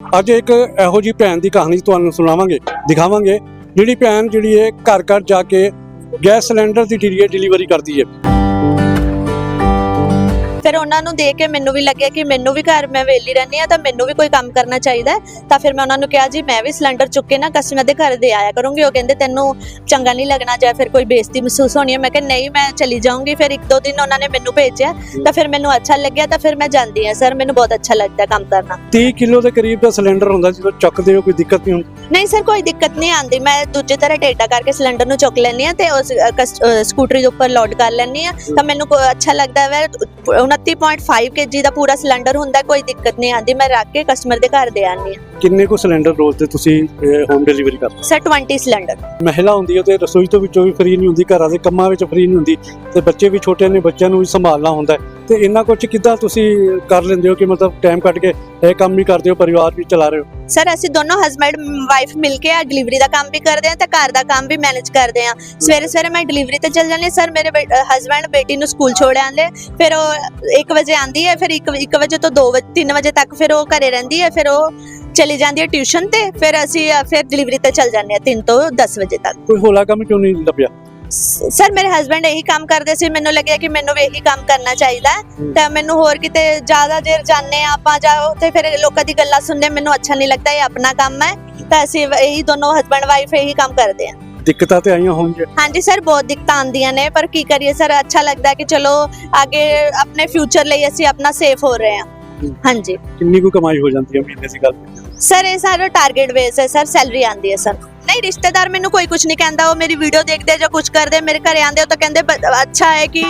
ਅੱਜ ਇੱਕ ਇਹੋ ਜੀ ਭੈਣ ਦੀ ਕਹਾਣੀ ਤੁਹਾਨੂੰ ਸੁਣਾਵਾਂਗੇ, ਦਿਖਾਵਾਂਗੇ। ਜਿਹੜੀ ਭੈਣ ਜਿਹੜੀ ਹੈ ਘਰ ਘਰ ਜਾ ਕੇ ਗੈਸ ਸਿਲੰਡਰ ਦੀ ਜਿਹੜੀ ਡਿਲੀਵਰੀ ਕਰਦੀ ਹੈ। ਫਿਰ ਉਹਨਾਂ ਨੂੰ ਦੇਖ ਕੇ ਮੈਨੂੰ ਵੀ ਲੱਗਿਆ ਕਿ ਮੈਨੂੰ ਵੀ ਘਰ ਮੈਂ ਵੇਲੀ ਰਹਿੰਦੀ ਆ ਤਾਂ ਮੈਨੂੰ ਵੀ ਕੋਈ ਕੰਮ ਕਰਨਾ ਚਾਹੀਦਾ ਹੈ। ਤਾਂ ਫਿਰ ਮੈਂ ਉਹਨਾਂ ਨੂੰ ਕਿਹਾ ਜੀ ਮੈਂ ਵੀ ਸਿਲੰਡਰ ਚੁੱਕ ਕੇ ਨਾ ਕਸਟਮਰ ਦੇ ਘਰ ਦੇ ਆਇਆ ਕਰੂੰਗੀ। ਉਹ ਕਹਿੰਦੇ ਤੈਨੂੰ ਚੰਗਾ ਨਹੀਂ ਲੱਗਣਾ ਜਾਂ ਫਿਰ ਕੋਈ ਬੇਇੱਜ਼ਤੀ ਮਹਿਸੂਸ ਹੋਣੀ ਹੈ। ਮੈਂ ਕਿਹਾ ਨਹੀਂ ਮੈਂ ਚਲੀ ਜਾਊਂਗੀ। ਫਿਰ ਇੱਕ ਦੋ ਦਿਨ ਉਹਨਾਂ ਨੇ ਮੈਨੂੰ ਭੇਜਿਆ ਤਾਂ ਫਿਰ ਮੈਨੂੰ ਅੱਛਾ ਲੱਗਿਆ ਤਾਂ ਫਿਰ ਮੈਂ ਜਾਂਦੀ ਹਾਂ। ਸਰ ਮੈਨੂੰ ਬਹੁਤ ਅੱਛਾ ਲੱਗਦਾ ਕੰਮ ਕਰਨਾ। 30 ਕਿਲੋ ਦੇ ਕਰੀਬ ਦਾ ਸਿਲੰਡਰ ਹੁੰਦਾ ਜਦੋਂ ਚੱਕਦੇ ਹੋ ਕੋਈ ਦਿੱਕਤ ਨਹੀਂ ਹੁੰਦੀ? ਨਹੀਂ ਸਰ ਕੋਈ ਦਿੱਕਤ ਨਹੀਂ ਆਂਦੀ ਮੈਂ ਦੂਜੇ ਤਰ੍ਹਾਂ ਟੇਡਾ ਕਰਕੇ ਸਿਲੰਡਰ ਨੂੰ ਚੁੱਕ ਲੈਂਦੀ ਆ ਤੇ ਉਸ ਅ, ਕਸ- ਅ, ਸਕੂਟਰੀ ਦੇ ਉੱਪਰ ਲੋਡ ਕਰ ਲੈਂਦੀ ਆ ਤਾਂ ਮੈਨੂੰ ਕੋ ਅੱਛਾ ਲੱਗਦਾ ਹੈ 29.5 ਕੇਜੀ ਦਾ ਪੂਰਾ ਸਿਲੰਡਰ ਹੁੰਦਾ ਕੋਈ ਦਿੱਕਤ ਨਹੀਂ ਆਂਦੀ ਮੈਂ ਰੱਖ ਕੇ ਕਸਟਮਰ ਦੇ ਘਰ ਦੇ ਆਉਂਦੀ ਆ ਕਿੰਨੇ ਕੁ ਸਿਲੰਡਰ ਰੋਜ਼ ਦੇ ਤੁਸੀਂ ਹੋਮ ਡਿਲੀਵਰੀ ਕਰਦੇ? Sir 20 cylinder? ਮਹਿਲਾ ਹੁੰਦੀ ਹੈ ਤੇ ਰਸੋਈ ਤੋਂ ਵਿੱਚੋਂ ਵੀ ਫਰੀ ਨਹੀਂ ਹੁੰਦੀ ਘਰਾਂ ਦੇ ਕੰਮਾਂ ਵਿੱਚ ਫਰੀ ਨਹੀਂ ਹੁੰਦੀ। ਤੇ ਬੱਚੇ ਵੀ ਛੋਟੇ ਨੇ ਬੱਚਿਆਂ ਨੂੰ ਵੀ ਸੰਭਾਲਣਾ ਹੁੰਦਾ ਹੈ। ਤੇ ਇੰਨਾ ਕੁਝ ਕਿੱਦਾਂ ਤੁਸੀਂ ਕਰ ਲੈਂਦੇ ਹੋ ਕਿ ਮਤਲਬ ਟਾਈਮ ਕੱਢ ਕੇ ਇਹ ਕੰਮ ਵੀ ਕਰਦੇ ਹੋ ਪਰਿਵਾਰ ਵੀ ਚਲਾ ਰਹੇ ਹੋ? ਸਰ ਅਸੀਂ ਦੋਨੋਂ ਹਸਬੰਡ ਵਾਈਫ ਮਿਲ ਕੇ ਆ ਡਿਲੀਵਰੀ ਦਾ ਕੰਮ ਵੀ ਕਰਦੇ ਆ ਤੇ ਘਰ ਦਾ ਕੰਮ ਵੀ ਮੈਨੇਜ ਕਰਦੇ ਆ। ਸਵੇਰੇ ਸਵੇਰੇ ਮੈਂ ਡਿਲੀਵਰੀ ਤੇ ਚੱਲ ਜਾਂਦੀ। ਸਰ ਮੇਰੇ ਹਸਬੰਡ ਬੇਟੀ ਨੂੰ ਸਕੂਲ ਛੋੜ ਆਂਦੇ ਫਿਰ ਉਹ 1 ਵਜੇ ਆਂਦੀ ਹੈ ਫਿਰ 1 1 ਵਜੇ ਤੋਂ 2 ਵਜੇ 3 ਵਜੇ ਤੱਕ ਫਿਰ ਉਹ ਘਰੇ ਰਹਿੰਦੀ ਹੈ ਫਿਰ ਉਹ ਚਲੀ ਜਾਂਦੀ ਹੈ ਟਿਊਸ਼ਨ ਤੇ। ਫਿਰ ਅਸੀਂ ਫਿਰ ਡਿਲੀਵਰੀ ਤੇ ਚੱਲ ਜਾਂਦੇ ਆ 3 ਤੋਂ 10 ਵਜੇ ਤੱਕ। ਕੋਈ ਹੋਲਾ ਕੰਮ ਕਿਉਂ ਨਹੀਂ ਲੱਭਿਆ? ਸਰ ਮੇਰੇ ਹਸਬੰਡ ਇਹੀ ਕੰਮ ਕਰਦੇ ਸੀ ਮੈਨੂੰ ਲੱਗਿਆ ਕਿ ਮੈਨੂੰ ਵੀ ਇਹੀ ਕੰਮ ਕਰਨਾ ਚਾਹੀਦਾ ਹੈ। ਤਾਂ ਮੈਨੂੰ ਹੋਰ ਕਿਤੇ ਜ਼ਿਆਦਾ ਦੇਰ ਜਾਣੇ ਆਪਾਂ ਜਾਓ ਤੇ ਫਿਰ ਲੋਕਾਂ ਦੀ ਗੱਲਾਂ ਸੁਣਨੇ ਮੈਨੂੰ ਅੱਛਾ ਨਹੀਂ ਲੱਗਦਾ ਇਹ ਆਪਣਾ ਕੰਮ ਹੈ। ਤਾਂ ਅਸੀਂ ਇਹੀ ਦੋਨੋਂ ਹਸਬੰਡ ਵਾਈਫ ਇਹੀ ਕੰਮ ਕਰਦੇ ਹਾਂ। ਦਿੱਕਤਾਂ ਤੇ ਆਈਆਂ ਹੋਣਗੀਆਂ? ਹਾਂਜੀ ਸਰ ਬਹੁਤ ਦਿੱਕਤਾਂ ਆਉਂਦੀਆਂ ਨੇ ਪਰ ਕੀ ਕਰੀਏ ਸਰ ਅੱਛਾ ਲੱਗਦਾ ਕਿ ਚਲੋ ਅੱਗੇ ਆਪਣੇ ਫਿਊਚਰ ਲਈ ਅਸੀਂ ਆਪਣਾ ਸੇਫ ਹੋ ਰਹੇ ਹਾਂ। ਹਾਂਜੀ। ਕਿੰਨੀ ਕੁ ਕਮਾਈ ਹੋ ਜਾਂਦੀ ਹੈ ਮਹੀਨੇ ਦੀ ਗੱਲ? ਸਰ ਇਹ ਸਾਰਾ ਟਾਰਗੇਟ ਬੇਸ ਹੈ ਸਰ ਸੈਲਰੀ ਆਂਦੀ ਹੈ ਸਰ। ਨਹੀਂ, ਰਿਸ਼ਤੇਦਾਰ ਮੈਨੂੰ ਕੋਈ ਕੁਝ ਨਹੀਂ ਕਹਿੰਦਾ, ਉਹ ਮੇਰੀ ਵੀਡੀਓ ਦੇਖਦੇ ਜਾਂ ਕੁਝ ਕਰਦੇ, ਮੇਰੇ ਘਰੇ ਆਂਦੇ ਹੋ ਤਾਂ ਕਹਿੰਦੇ ਬ- ਅੱਛਾ ਹੈ ਕਿ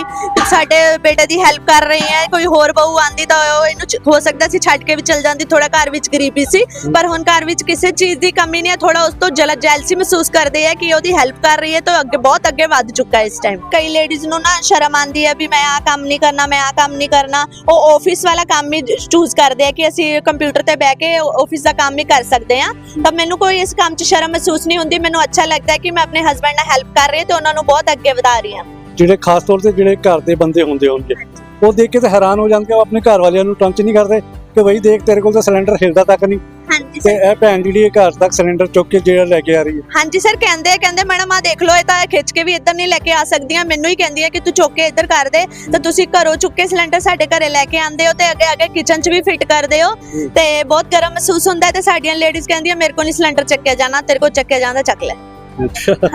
ਸਾਡੇ ਬੇਟੇ ਦੀ ਹੈਲਪ ਕਰ ਰਹੀ ਹੈ, ਕੋਈ ਹੋਰ ਬਹੂ ਆਂਦੀ ਤਾਂ ਉਹ ਇਹਨੂੰ ਚ- ਹੋ ਸਕਦਾ ਸੀ ਛੱਡ ਕੇ ਵੀ ਚਲ ਜਾਂਦੀ ਥੋੜਾ ਘਰ ਵਿੱਚ ਗਰੀਬੀ ਸੀ, ਪਰ ਹੁਣ ਘਰ ਵਿੱਚ ਕਿਸੇ ਚੀਜ਼ ਦੀ ਕਮੀ ਨਹੀਂ ਹੈ ਥੋੜਾ ਉਸ ਤੋਂ ਜਲ ਜੈਲਸੀ ਮਹਿਸੂਸ ਕਰਦੇ ਆ ਕਿ ਉਹਦੀ ਹੈਲਪ ਕਰ ਰਹੀ ਹੈ, ਤਾਂ ਅੱਗੇ, ਬਹੁਤ ਅੱਗੇ ਵੱਧ ਚੁੱਕਾ ਹੈ ਇਸ ਟਾਈਮ ਕਈ ਲੇਡੀਜ਼ ਨੂੰ ਨਾ ਸ਼ਰਮ ਆਂਦੀ ਹੈ ਵੀ ਮੈਂ ਆਹ ਕੰਮ ਨਹੀਂ ਕਰਨਾ, ਮੈਂ ਆਹ ਕੰਮ ਨਹੀਂ ਕਰਨਾ, ਉਹ ਆਫਿਸ ਵਾਲਾ ਕੰਮ ਹੀ ਚੂਜ਼ ਕਰਦੇ ਆ ਕਿ ਅਸੀਂ ਕੰਪਿਊਟਰ ਤੇ ਬਹਿ ਕੇ ਆਫਿਸ ਦਾ ਕੰਮ ਹੀ ਕਰ ਸਕਦੇ ਆ ਤਾਂ ਮੈਨੂੰ ਕੋਈ ਇਸ ਕੰਮ 'ਚ ਸ਼ਰਮ ਮਹਿਸੂਸ ਨਹੀਂ ਹੁੰਦੀ, ਮੈਨੂੰ ਅੱਛਾ ਲੱਗਦਾ ਹੈ ਕਿ ਮੈਂ ਆਪਣੇ ਹਸਬੰਡ ਨਾਲ ਹੈਲਪ ਕਰ ਰਹੀ ਹਾਂ ਤੇ ਉਹਨਾਂ ਨੂੰ ਬਹੁਤ ਅੱਗੇ ਵਧਾ ਰਹੀ ਹਾਂ। ਜਿਹੜੇ ਖਾਸ ਤੌਰ ਤੇ ਜਿਹੜੇ ਘਰ ਦੇ ਬੰਦੇ ਹੁੰਦੇ ਹੋਣਗੇ, ਉਹ ਦੇਖ ਕੇ ਤਾਂ ਹੈਰਾਨ ਹੋ ਜਾਂਦੇ ਆ ਆਪਣੇ ਘਰ ਵਾਲਿਆਂ ਨੂੰ ਟੰਚ ਨਹੀਂ ਕਰਦੇ ਕਿ ਬਈ ਦੇਖ ਤੇਰੇ ਕੋਲ ਤਾਂ ਸਿਲੰਡਰ ਹਿਲਦਾ ਤੱਕ ਨਹੀਂ। ਹਾਂਜੀ ਤੇ ਇਹ ਭੈਣ ਜਿਹੜੀ ਇਹ ਘਰ ਤੱਕ ਸਿਲੰਡਰ ਚੁੱਕ ਕੇ ਜਿਹੜਾ ਲੈ ਕੇ ਆ ਰਹੀ ਹੈ। ਹਾਂਜੀ ਸਰ ਕਹਿੰਦੇ ਆ ਕਹਿੰਦੇ ਮੈਡਮ ਆ ਦੇਖ ਲਓ ਇਹ ਤਾਂ ਖਿੱਚ ਕੇ ਵੀ ਇੱਧਰ ਨਹੀਂ ਲੈ ਕੇ ਆ ਸਕਦੀਆਂ। ਮੈਨੂੰ ਹੀ ਕਹਿੰਦੀ ਹੈ ਕਿ ਤੂੰ ਚੁੱਕ ਕੇ ਇੱਧਰ ਕਰ ਦੇ। ਤਾਂ ਤੁਸੀਂ ਘਰੋਂ ਚੁੱਕ ਕੇ ਸਿਲੰਡਰ ਸਾਡੇ ਘਰੇ ਲੈ ਕੇ ਆਂਦੇ ਹੋ ਤੇ ਅੱਗੇ ਅੱਗੇ ਕਿਚਨ 'ਚ ਵੀ ਫਿੱਟ ਕਰਦੇ ਹੋ। ਤੇ ਬਹੁਤ ਗਰਮ ਮਹਿਸੂਸ ਹੁੰਦਾ ਹੈ ਤੇ ਸਾਡੀਆਂ ਲੇਡੀਜ਼ ਕਹਿੰਦੀਆਂ ਮੇਰੇ ਕੋਲ ਨਹੀਂ ਸਿਲੰਡਰ ਚੱਕਿਆ ਜਾਣਾ ਤੇਰੇ ਕੋਲ ਚੱਕਿਆ ਜਾਂਦਾ ਚੱਕ ਲੈ।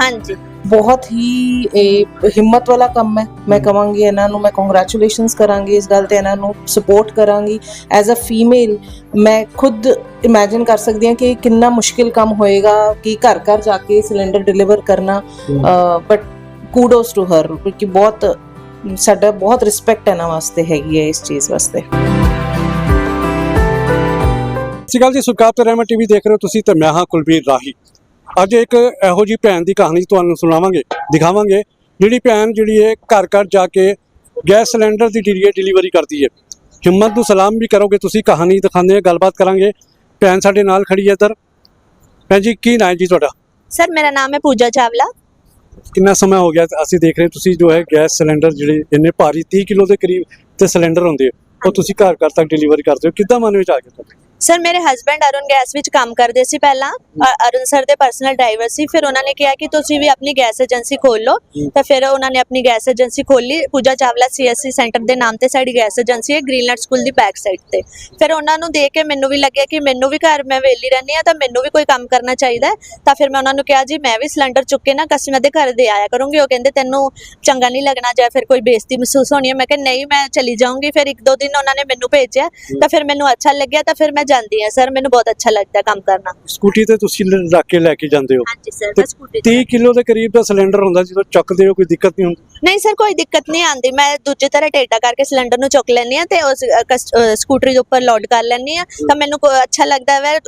ਹਾਂਜੀ। ਬਹੁਤ ਹੀ ਇਹ ਹਿੰਮਤ ਵਾਲਾ ਕੰਮ ਹੈ ਮੈਂ ਕਵਾਂਗੀ ਇਹਨਾਂ ਨੂੰ ਮੈਂ ਕੰਗ੍ਰੈਚੁਲੇਸ਼ਨਸ ਕਰਾਂਗੀ ਇਸ ਗੱਲ ਤੇ ਇਹਨਾਂ ਨੂੰ ਸਪੋਰਟ ਕਰਾਂਗੀ ਐਜ਼ ਅ ਫੀਮੇਲ ਮੈਂ ਖੁਦ ਇਮੇਜਿਨ ਕਰ ਸਕਦੀ ਹਾਂ ਕਿ ਕਿੰਨਾ ਮੁਸ਼ਕਿਲ ਕੰਮ ਹੋਏਗਾ ਕਿ ਘਰ ਘਰ ਜਾ ਕੇ ਸਿਲੰਡਰ ਡਿਲੀਵਰ ਕਰਨਾ ਬਟ ਕੂਡੋਸ ਟੂ ਹਰ ਕਿਉਂਕਿ ਬਹੁਤ ਸਾਡਾ ਬਹੁਤ ਰਿਸਪੈਕਟ ਇਹਨਾਂ ਵਾਸਤੇ ਹੈਗੀ ਹੈ ਇਸ ਚੀਜ਼ ਵਾਸਤੇ ਅਕਾਲ ਜੀ ਸੁਰਕਾਰ ਤੇ ਰਹਿਮਤ ਟੀਵੀ ਦੇਖ ਰਹੇ ਹੋ ਤੁਸੀਂ ਤੇ ਮੈਂ ਹਾਂ ਕੁਲਬੀਰ ਰਾਹੀ ਅੱਜ ਇੱਕ ਇਹੋ ਜੀ ਭੈਣ ਦੀ ਕਹਾਣੀ ਤੁਹਾਨੂੰ ਸੁਣਾਵਾਂਗੇ ਦਿਖਾਵਾਂਗੇ। ਜਿਹੜੀ ਭੈਣ ਜਿਹੜੀ ਹੈ ਘਰ ਘਰ ਜਾ ਕੇ ਗੈਸ ਸਿਲੰਡਰ ਦੀ ਡਿਲੀਵਰੀ ਕਰਦੀ ਹੈ। ਹਿੰਮਤ ਨੂੰ ਸਲਾਮ ਵੀ ਕਰੋਗੇ ਤੁਸੀਂ ਕਹਾਣੀ ਦਿਖਾਉਂਦੇ ਹਾਂ ਗੱਲਬਾਤ ਕਰਾਂਗੇ। ਭੈਣ ਸਾਡੇ ਨਾਲ ਖੜੀ ਹੈ ਇੱਧਰ। ਭੈਣ ਜੀ ਕੀ ਨਾਂ ਹੈ ਜੀ ਤੁਹਾਡਾ? ਸਰ ਮੇਰਾ ਨਾਮ ਹੈ ਪੂਜਾ ਚਾਵਲਾ। ਕਿੰਨਾ ਸਮਾਂ ਹੋ ਗਿਆ ਅਸੀਂ ਦੇਖ ਰਹੇ ਤੁਸੀਂ ਜੋ ਹੈ ਗੈਸ ਸਿਲੰਡਰ ਜਿਹੜੇ ਇੰਨੇ ਭਾਰੀ 30 ਕਿਲੋ ਦੇ ਕਰੀਬ ਤੇ ਸਿਲੰਡਰ ਹੁੰਦੇ ਉਹ ਤੁਸੀਂ ਘਰ ਘਰ ਤੱਕ ਡਿਲੀਵਰੀ ਕਰਦੇ ਹੋ। ਕਿੱਦਾਂ ਮਨ ਵਿੱਚ ਆ ਗਿਆ ਤੁਹਾਡੇ? ਸਰ ਮੇਰੇ ਹਸਬੰਡ ਅਰੁਣ ਗੈਸ ਵਿੱਚ ਕੰਮ ਕਰਦੇ ਸੀ ਪਹਿਲਾਂ। ਅ- ਅਰੁਣ ਸਰ ਦੇ ਪਰਸਨਲ ਡਰਾਈਵਰ ਸੀ। ਫਿਰ ਉਹਨਾਂ ਨੇ ਕਿਹਾ ਕਿ ਤੁਸੀਂ ਵੀ ਆਪਣੀ ਗੈਸ ਏਜੰਸੀ ਖੋਲ ਲਓ। ਤਾਂ ਫਿਰ ਉਹਨਾਂ ਨੇ ਆਪਣੀ ਗੈਸ ਏਜੰਸੀ ਖੋਲੀ ਪੂਜਾ ਚਾਵਲਾ ਸੀਐਸਸੀ ਸੈਂਟਰ ਦੇ ਨਾਮ ਤੇ ਸਾਡੀ ਗੈਸ ਏਜੰਸੀ ਹੈ ਗ੍ਰੀਨਲੈਂਡ ਸਕੂਲ ਦੀ ਬੈਕ ਸਾਈਡ ਤੇ। ਫਿਰ ਉਹਨਾਂ ਨੂੰ ਦੇਖ ਕੇ ਮੈਨੂੰ ਵੀ ਲੱਗਿਆ ਕਿ ਮੈਨੂੰ ਵੀ ਘਰ ਮੈਂ ਵੇਲੀ ਰਹਿੰਦੀ ਆ ਤਾਂ ਮੈਨੂੰ ਵੀ ਕੋਈ ਕੰਮ ਕਰਨਾ ਚਾਹੀਦਾ ਹੈ। ਤਾਂ ਫਿਰ ਮੈਂ ਉਹਨਾਂ ਨੂੰ ਕਿਹਾ ਜੀ ਮੈਂ ਵੀ ਸਿਲੰਡਰ ਚੁੱਕ ਕੇ ਨਾ ਕਸਟਮਰ ਦੇ ਘਰ ਦੇ ਆਇਆ ਕਰੂੰਗੀ। ਉਹ ਕਹਿੰਦੇ ਤੈਨੂੰ ਚੰਗਾ ਨਹੀਂ ਲੱਗਣਾ ਜਾਂ ਫਿਰ ਕੋਈ ਬੇਇੱਜ਼ਤੀ ਮਹਿਸੂਸ ਹੋਣੀ ਹੈ? ਮੈਂ ਕਿਹਾ ਨਹੀਂ ਮੈਂ ਚਲੀ ਜਾਊਂਗੀ। ਫਿਰ ਇੱਕ ਦੋ ਦਿਨ ਉਹਨਾਂ ਨੇ ਮੈਨੂੰ ਭੇਜਿਆ। ਤਾਂ ਫਿਰ ਮੈਨੂੰ ਅੱਛਾ ਲੱਗਿਆ। ਤਾਂ ਫਿਰ ਮੈਂ ਜਾਂਦੀ ਹਾਂ ਸਰ ਮੈਨੂੰ ਬਹੁਤ ਅੱਛਾ ਲੱਗਦਾ ਕੰਮ ਕਰਨਾ। ਸਕੂਟੀ ਤੇ ਤੁਸੀਂ ਲ- ਰੱਖ ਕੇ ਲੈ ਕੇ ਜਾਂਦੇ ਹੋ। ਹਾਂਜੀ ਸਰ ਤੇ ਮੈਂ ਸਕੂਟੀ ਤੇ 30 ਕਿਲੋ ਦੇ ਕਰੀਬ ਦਾ ਸਿਲੰਡਰ ਹੁੰਦਾ ਜਦੋਂ ਚੱਕਦੇ ਹੋ ਕੋਈ ਦਿੱਕਤ ਨਹੀਂ ਹੁੰਦੀ? ਨਹੀਂ ਸਰ ਕੋਈ ਦਿੱਕਤ ਨਹੀਂ ਆਂਦੀ ਮੈਂ ਦੂਜੇ ਤਰ੍ਹਾਂ ਟੇਡਾ ਕਰਕੇ ਸਿਲੰਡਰ ਨੂੰ ਚੁੱਕ ਲੈਂਦੀ ਆ ਤੇ ਉਸ ਅ, ਕਸ- ਅ, ਸਕੂਟਰੀ ਦੇ ਉੱਪਰ ਲੋਡ ਕਰ ਲੈਂਦੀ ਆ ਤਾਂ ਮੈਨੂੰ ਕੋ- ਅੱਛਾ ਲੱਗਦਾ ਹੈ